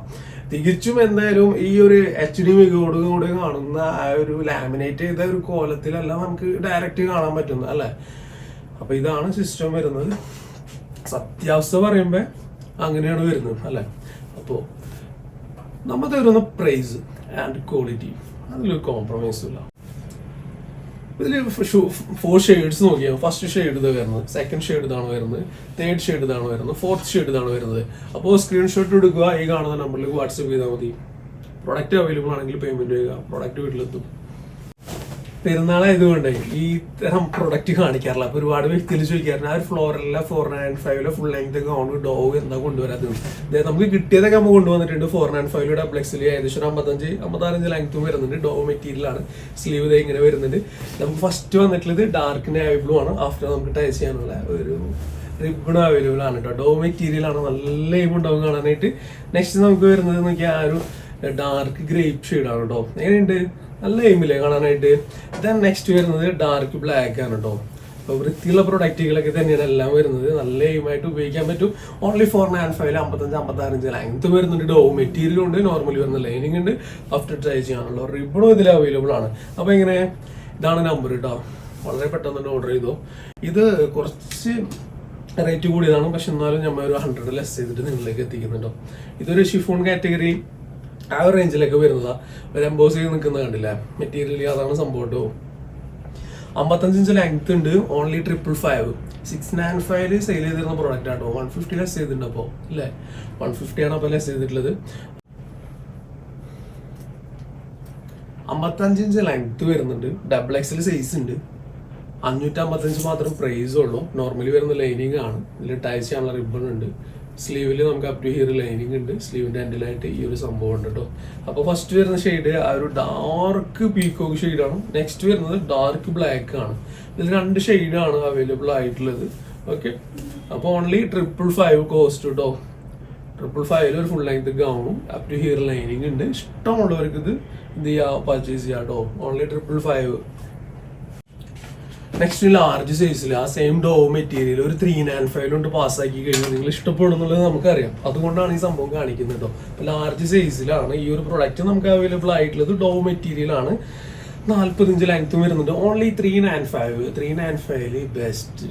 A: തികച്ചും എന്തായാലും ഈ ഒരു എച്ച് ഡി മികവോട് കൂടി കാണുന്ന ആ ഒരു ലാമിനേറ്റ് ചെയ്ത ഒരു കോലത്തിലല്ല നമുക്ക് ഡയറക്റ്റ് കാണാൻ പറ്റുന്നത് അല്ലേ? അപ്പൊ ഇതാണ് സിസ്റ്റം വരുന്നത്. സത്യാവസ്ഥ പറയുമ്പോ അങ്ങനെയാണ് വരുന്നത് അല്ലെ? അപ്പോ നമ്മൾ തരുന്ന പ്രൈസ് ആൻഡ് ക്വാളിറ്റി അതിലൊരു കോംപ്രമൈസും ഇല്ല. ഇതിൽ ഫോർ ഷെയ്ഡ്സ് നോക്കിയാൽ ഫസ്റ്റ് ഷെയ്ഡ് ഇത് വരുന്നത് സെക്കൻഡ് ഷെയ്ഡ് ഇതാണ് വരുന്നത് തേർഡ് ഷെയ്ഡ് ഇതാണ് വരുന്നത് ഫോർത്ത് ഷെയ്ഡ് ഇതാണ് വരുന്നത്. അപ്പോൾ സ്ക്രീൻഷോട്ട് എടുക്കുക ഈ കാണുന്ന നമ്പറിലേക്ക് വാട്സപ്പ് ചെയ്താൽ മതി. പ്രൊഡക്റ്റ് അവൈലബിൾ ആണെങ്കിൽ പേയ്മെന്റ് ചെയ്യുക പ്രൊഡക്റ്റ് വീട്ടിലെത്തും. പെരുന്നാളായതുകൊണ്ട് ഈ തരം പ്രൊഡക്റ്റ് കാണിക്കാറില്ല. അപ്പൊ ഒരുപാട് വ്യക്തികൾ ചോദിക്കാറുണ്ട് ആ ഒരു ഫ്ലോറിലെ ഫോർ നയൻ ഫൈവിലെ ഫുൾ ലെങ്ത് ഗൗൺ ഡോഗ് എന്താ കൊണ്ടുവരാത്തത്? അതായത് നമുക്ക് കിട്ടിയതൊക്കെ നമ്മൾ കൊണ്ടുവന്നിട്ടുണ്ട്. ഫോർ നയൻ ഫൈവിലെ ഡബ്ലക്സിൽ ഏകദേശം ഒരു അമ്പത്തഞ്ച് അമ്പത്താറഞ്ച് ലെങ്ത്തും വരുന്നുണ്ട്. ഡോ മെറ്റീരിയൽ ആണ്. സ്ലീവ് ഇതേ ഇങ്ങനെ വരുന്നുണ്ട്. നമുക്ക് ഫസ്റ്റ് വന്നിട്ടുള്ളത് ഡാർക്ക് നേവി ബ്ലൂ ആണ്. ആഫ്റ്റർ നമുക്ക് ടൈസ് ചെയ്യാനുള്ള ഒരു റിബൺ അവൈലബിൾ ആണ് കേട്ടോ ഡോ മെറ്റീരിയൽ ആണ്. നല്ല എയിം ഉണ്ടാവും കാണാനായിട്ട്. നെക്സ്റ്റ് നമുക്ക് വരുന്നത് നോക്കിയാൽ ആ ഒരു ഡാർക്ക് ഗ്രേപ്പ് ഷെയ്ഡാണ് കേട്ടോ എങ്ങനെയുണ്ട്? നല്ല എയിമില്ലേ കാണാനായിട്ട്? ദെൻ നെക്സ്റ്റ് വരുന്നത് ഡാർക്ക് ബ്ലാക്ക് ആണ് കേട്ടോ അപ്പോൾ വൃത്തിയുള്ള പ്രൊഡക്റ്റുകളൊക്കെ തന്നെയാണ് എല്ലാം വരുന്നത്. നല്ല എയിമായിട്ട് ഉപയോഗിക്കാൻ പറ്റും. ഓൺലി ഫോർ നയൻ ഫൈവ് അമ്പത്തഞ്ച് അമ്പത്താറഞ്ച് ലെങ്ത് വരുന്നുണ്ട് ഡോ മെറ്റീരിയൽ ഉണ്ട്. നോർമലി വരുന്ന ലൈനിങ് ഉണ്ട്. ആഫ്റ്റർ ട്രൈ ചെയ്യാനുള്ള റിബണും ഇതിൽ അവൈലബിൾ ആണ്. അപ്പോൾ ഇങ്ങനെ ഇതാണ് നമ്പർ കേട്ടോ വളരെ പെട്ടെന്ന് തന്നെ ഓർഡർ ചെയ്തു. ഇത് കുറച്ച് റേറ്റ് കൂടിയതാണ്. പക്ഷെ എന്നാലും നമ്മൾ ഒരു ഹൺഡ്രഡ് ലെസ് ചെയ്തിട്ട് നിങ്ങളിലേക്ക് എത്തിക്കുന്നുണ്ടോ ഇതൊരു ഷിഫോൺ കാറ്റഗറി ആ ഒരു റേഞ്ചിലൊക്കെ വരുന്നത്. ഒരു എംബോസ് ചെയ്ത് നിൽക്കുന്ന കണ്ടില്ല? മെറ്റീരിയൽ അതാണ് സംഭവം കേട്ടോ അമ്പത്തഞ്ച് ഇഞ്ച് ലെങ്ത് ഉണ്ട്. Only triple five six nine ഫൈവിൽ സെയിൽ ചെയ്തിരുന്ന പ്രോഡക്റ്റ് ആട്ടോ വൺ ഫിഫ്റ്റി ലെസ് ചെയ്തിട്ടുണ്ട് അപ്പോൾ അല്ലേ? വൺ ഫിഫ്റ്റി ആണ് അപ്പോൾ ലെസ് ചെയ്തിട്ടുള്ളത്. അമ്പത്തഞ്ച് ഇഞ്ച് ലെങ്ത് വരുന്നുണ്ട്. ഡബിൾ എക്സൽ സൈസ് ഉണ്ട്. അഞ്ഞൂറ്റി അമ്പത്തഞ്ച് മാത്രം പ്രൈസ് ഉള്ളൂ. നോർമലി വരുന്ന ലൈനിങ് ആണ്. ഇതിൽ ടൈസ് ചെയ്യാനുള്ള റിബൺ ഉണ്ട്. സ്ലീവിൽ നമുക്ക് അപ് ടു ഹിയർ ലൈനിങ് ഉണ്ട്. സ്ലീവിന്റെ എൻഡിലായിട്ട് ഈ ഒരു സംഭവം ഉണ്ട് കേട്ടോ അപ്പോൾ ഫസ്റ്റ് വരുന്ന ഷെയ്ഡ് ആ ഒരു ഡാർക്ക് പീക്കോക്ക് ഷെയ്ഡാണ് നെക്സ്റ്റ് വരുന്നത് ഡാർക്ക് ബ്ലാക്ക് ആണ്. ഇതിൽ രണ്ട് ഷെയ്ഡാണ് അവൈലബിൾ ആയിട്ടുള്ളത്. ഓക്കെ അപ്പോൾ ഓൺലി ട്രിപ്പിൾ ഫൈവ് കോസ്റ്റ് കേട്ടോ ട്രിപ്പിൾ ഫൈവിൽ ഒരു ഫുൾ ലെങ്ത് ഗൗണും അപ് ടു ഹിയർ ലൈനിങ് ഉണ്ട് ഇഷ്ടമുള്ളവർക്ക് ഇത് എന്ത് ചെയ്യാം പർച്ചേസ് ചെയ്യാം കേട്ടോ only triple five next large size ആ സെയിം ഡോ മെറ്റീരിയൽ ഒരു ത്രീ നയൻ ഫൈവ് കൊണ്ട് പാസ്സാക്കി കഴിഞ്ഞാൽ നിങ്ങൾ ഇഷ്ടപ്പെടും എന്നുള്ളത് നമുക്കറിയാം. അതുകൊണ്ടാണ് ഈ സംഭവം കാണിക്കുന്നത് കേട്ടോ ലാർജ് സൈസിലാണ് ഈ ഒരു പ്രൊഡക്റ്റ് നമുക്ക് അവൈലബിൾ ആയിട്ടുള്ളത് ഡോ മെറ്റീരിയൽ ആണ്. നാൽപ്പത് ഇഞ്ച് ലെങ്ത്തും വരുന്നുണ്ട്. Only three nine five three nine ഫൈവിൽ ബെസ്റ്റ്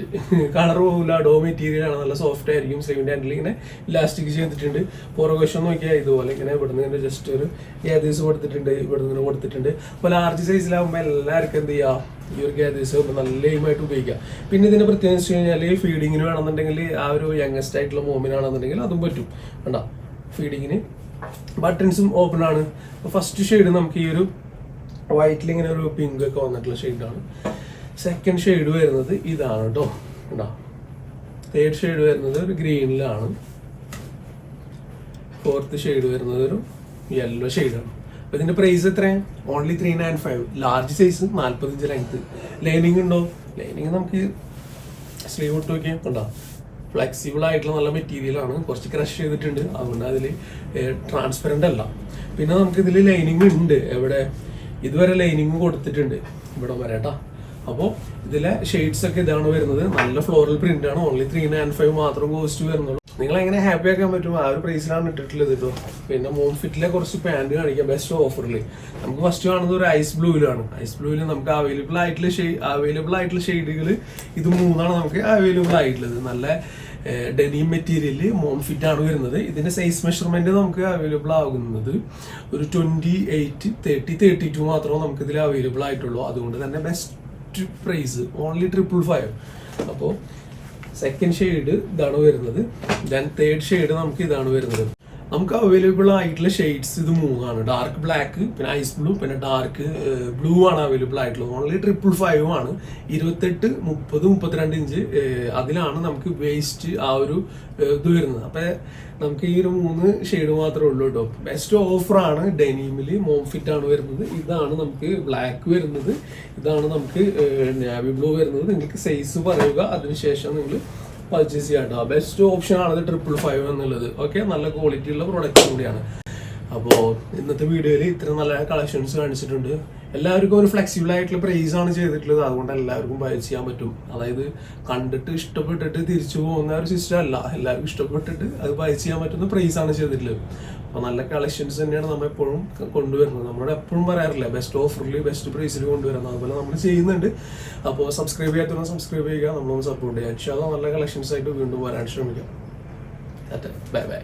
A: കളർ പോകില്ല ഡോ മെറ്റീരിയൽ ആണ്. നല്ല സോഫ്റ്റ് ആയിരിക്കും. സ്ലീവിന്റെ ഹാൻഡിൽ ഇങ്ങനെ ഇലാസ്റ്റിക് ചെയ്തിട്ടുണ്ട്. പുറകുവശം നോക്കിയാൽ ഇതുപോലെ ഇങ്ങനെ ഇവിടുന്ന് ഇങ്ങനെ ജസ്റ്റ് ഒരു ഗ്യാദേഴ്സ് കൊടുത്തിട്ടുണ്ട്. ഇവിടുന്ന് ഇങ്ങനെ കൊടുത്തിട്ടുണ്ട്. അപ്പോൾ ലാർജ് സൈസിലാകുമ്പോൾ എല്ലാവർക്കും എന്ത് ചെയ്യാം? ഈ ഒരു ഗ്യാദേഴ്സ് നല്ല എയിമായിട്ട് ഉപയോഗിക്കാം. പിന്നെ ഇതിന്റെ പ്രത്യേകം വെച്ച് കഴിഞ്ഞാൽ ഫീഡിങ്ങിന് വേണമെന്നുണ്ടെങ്കിൽ ആ ഒരു യങ്ങസ്റ്റ് ആയിട്ടുള്ള മോമിനാണെന്നുണ്ടെങ്കിൽ അതും പറ്റും. കണ്ടോ? ഫീഡിങ്ങിന് ബട്ടൺസും ഓപ്പൺ ആണ്. ഫസ്റ്റ് ഷെയ്ഡ് നമുക്ക് ഈ ഒരു വൈറ്റിൽ ഇങ്ങനെ ഒരു പിങ്ക് ഒക്കെ വന്നിട്ടുള്ള ഷെയ്ഡാണ് സെക്കൻഡ് ഷെയ്ഡ് വരുന്നത് ഇതാണ് കേട്ടോ കണ്ടോ? തേർഡ് ഷെയ്ഡ് വരുന്നത് ഒരു ഗ്രീനിലാണ് ഫോർത്ത് ഷെയ്ഡ് വരുന്നത് ഒരു യെല്ലോ ഷെയ്ഡാണ് അപ്പൊ ഇതിന്റെ പ്രൈസ് എത്രയാണ് only three nine five large size നാൽപ്പത്തഞ്ച് ലെങ്ത് ലൈനിങ് ഉണ്ടോ? ലൈനിങ് നമുക്ക് സ്ലീവ് ഇട്ട് നോക്കിയാൽ ഉണ്ടോ ഫ്ലെക്സിബിൾ ആയിട്ടുള്ള നല്ല മെറ്റീരിയലാണ് കുറച്ച് ക്രഷ് ചെയ്തിട്ടുണ്ട്. അതുകൊണ്ട് അതിൽ ട്രാൻസ്പെറന്റ് അല്ല. പിന്നെ നമുക്ക് ഇതിൽ ലൈനിങ് ഉണ്ട്. എവിടെ? ഇതുവരെ ലൈനിങ് കൊടുത്തിട്ടുണ്ട്. ഇവിടെ വരേട്ടാ അപ്പോൾ ഇതിലെ ഷെയ്ഡ്സ് ഒക്കെ ഇതാണ് വരുന്നത്. നല്ല ഫ്ലോറൽ പ്രിന്റ് ആണ്. ഓൺലി ത്രീ നയൻ ഫൈവ് മാത്രം കോസ്റ്റ് വരുന്നുള്ളൂ. നിങ്ങൾ എങ്ങനെ ഹാപ്പി ആക്കാൻ പറ്റും ആ ഒരു പ്രൈസിലാണ് ഇട്ടിട്ടുള്ളത് കേട്ടോ പിന്നെ മോം ഫിറ്റിലെ കുറച്ച് പാന്റ് കാണിക്കാം. ബെസ്റ്റ് ഓഫറിൽ നമുക്ക് ഫസ്റ്റ് കാണുന്നത് ഒരു ഐസ് ബ്ലൂവിലാണ് ഐസ് ബ്ലൂവിൽ നമുക്ക് അവൈലബിൾ ആയിട്ടുള്ള ഷെയ്ഡ് അവൈലബിൾ ആയിട്ടുള്ള ഷെയ്ഡുകൾ ഇത് മൂന്നാണ് നമുക്ക് അവൈലബിൾ ആയിട്ടുള്ളത്. നല്ല ഡെനിം മെറ്റീരിയലിൽ മോം ഫിറ്റ് ആണ് വരുന്നത്. ഇതിന്റെ സൈസ് മെഷർമെന്റ് നമുക്ക് അവൈലബിൾ ആകുന്നത് ഒരു twenty eight thirty thirty two മാത്രമേ നമുക്ക് ഇതിൽ അവൈലബിൾ ആയിട്ടുള്ളൂ. അതുകൊണ്ട് തന്നെ best price only triple five അപ്പോൾ സെക്കൻഡ് ഷെയ്ഡ് ഇതാണ് വരുന്നത്. ദെൻ തേർഡ് ഷെയ്ഡ് നമുക്ക് ഇതാണ് വരുന്നത്. നമുക്ക് അവൈലബിൾ ആയിട്ടുള്ള ഷെയ്ഡ്സ് ഇത് മൂന്നാണ്. ഡാർക്ക് ബ്ലാക്ക് പിന്നെ ഐസ് ബ്ലൂ പിന്നെ ഡാർക്ക് ബ്ലൂ ആണ് അവൈലബിൾ ആയിട്ടുള്ളത്. ഓൺലി ട്രിപ്പിൾ ഫൈവ് ആണ്. ഇരുപത്തെട്ട് മുപ്പത് മുപ്പത്തിരണ്ട് ഇഞ്ച് അതിലാണ് നമുക്ക് വേസ്റ്റ് ആ ഒരു ഇത് വരുന്നത്. അപ്പം നമുക്ക് ഈ ഒരു മൂന്ന് ഷെയ്ഡ് മാത്രമേ ഉള്ളൂ കേട്ടോ ബെസ്റ്റ് ഓഫറാണ് ഡെനീമിൽ മോം ഫിറ്റ് ആണ് വരുന്നത്. ഇതാണ് നമുക്ക് ബ്ലാക്ക് വരുന്നത്. ഇതാണ് നമുക്ക് നാവി ബ്ലൂ വരുന്നത്. നിങ്ങൾക്ക് സൈസ് പറയുക. അതിനുശേഷം നിങ്ങൾ പർച്ചേസ് ചെയ്യാം കേട്ടോ ബെസ്റ്റ് ഓപ്ഷൻ ആണ് ട്രിപ്പിൾ ഫൈവ് എന്നുള്ളത്. ഓക്കെ നല്ല ക്വാളിറ്റി ഉള്ള പ്രോഡക്റ്റ് കൂടിയാണ്. അപ്പോൾ ഇന്നത്തെ വീഡിയോയിൽ ഇത്ര നല്ല കളക്ഷൻസ് കാണിച്ചിട്ടുണ്ട്. എല്ലാവർക്കും ഒരു ഫ്ലെക്സിബിൾ ആയിട്ടുള്ള പ്രൈസ് ആണ് ചെയ്തിട്ടുള്ളത്. അതുകൊണ്ട് എല്ലാവർക്കും ബൈ ചെയ്യാൻ പറ്റും. അതായത് കണ്ടിട്ട് ഇഷ്ടപ്പെട്ടിട്ട് തിരിച്ചു പോകുന്ന ഒരു സിസ്റ്റം അല്ല. എല്ലാവർക്കും ഇഷ്ടപ്പെട്ടിട്ട് അത് ബൈ ചെയ്യാൻ പറ്റുന്ന പ്രൈസ് ആണ് ചെയ്തിട്ടുള്ളത്. അപ്പോൾ നല്ല കളക്ഷൻസ് തന്നെയാണ് നമ്മൾ എപ്പോഴും കൊണ്ടുവരുന്നത്. നമ്മളോട് എപ്പോഴും പറയാറില്ല ബെസ്റ്റ് ഓഫറിൽ ബെസ്റ്റ് പ്രൈസിൽ കൊണ്ടുവരുന്നത് അതുപോലെ നമ്മൾ ചെയ്യുന്നുണ്ട്. അപ്പോൾ സബ്സ്ക്രൈബ് ചെയ്യാത്തവരെ സബ്സ്ക്രൈബ് ചെയ്യുക. നമ്മളൊന്ന് സപ്പോർട്ട് ചെയ്യുക. ഇൻഷാല്ല നല്ല കളക്ഷൻസ് ആയിട്ട് വീണ്ടും വരാൻ ശ്രമിക്കാം. Bye bye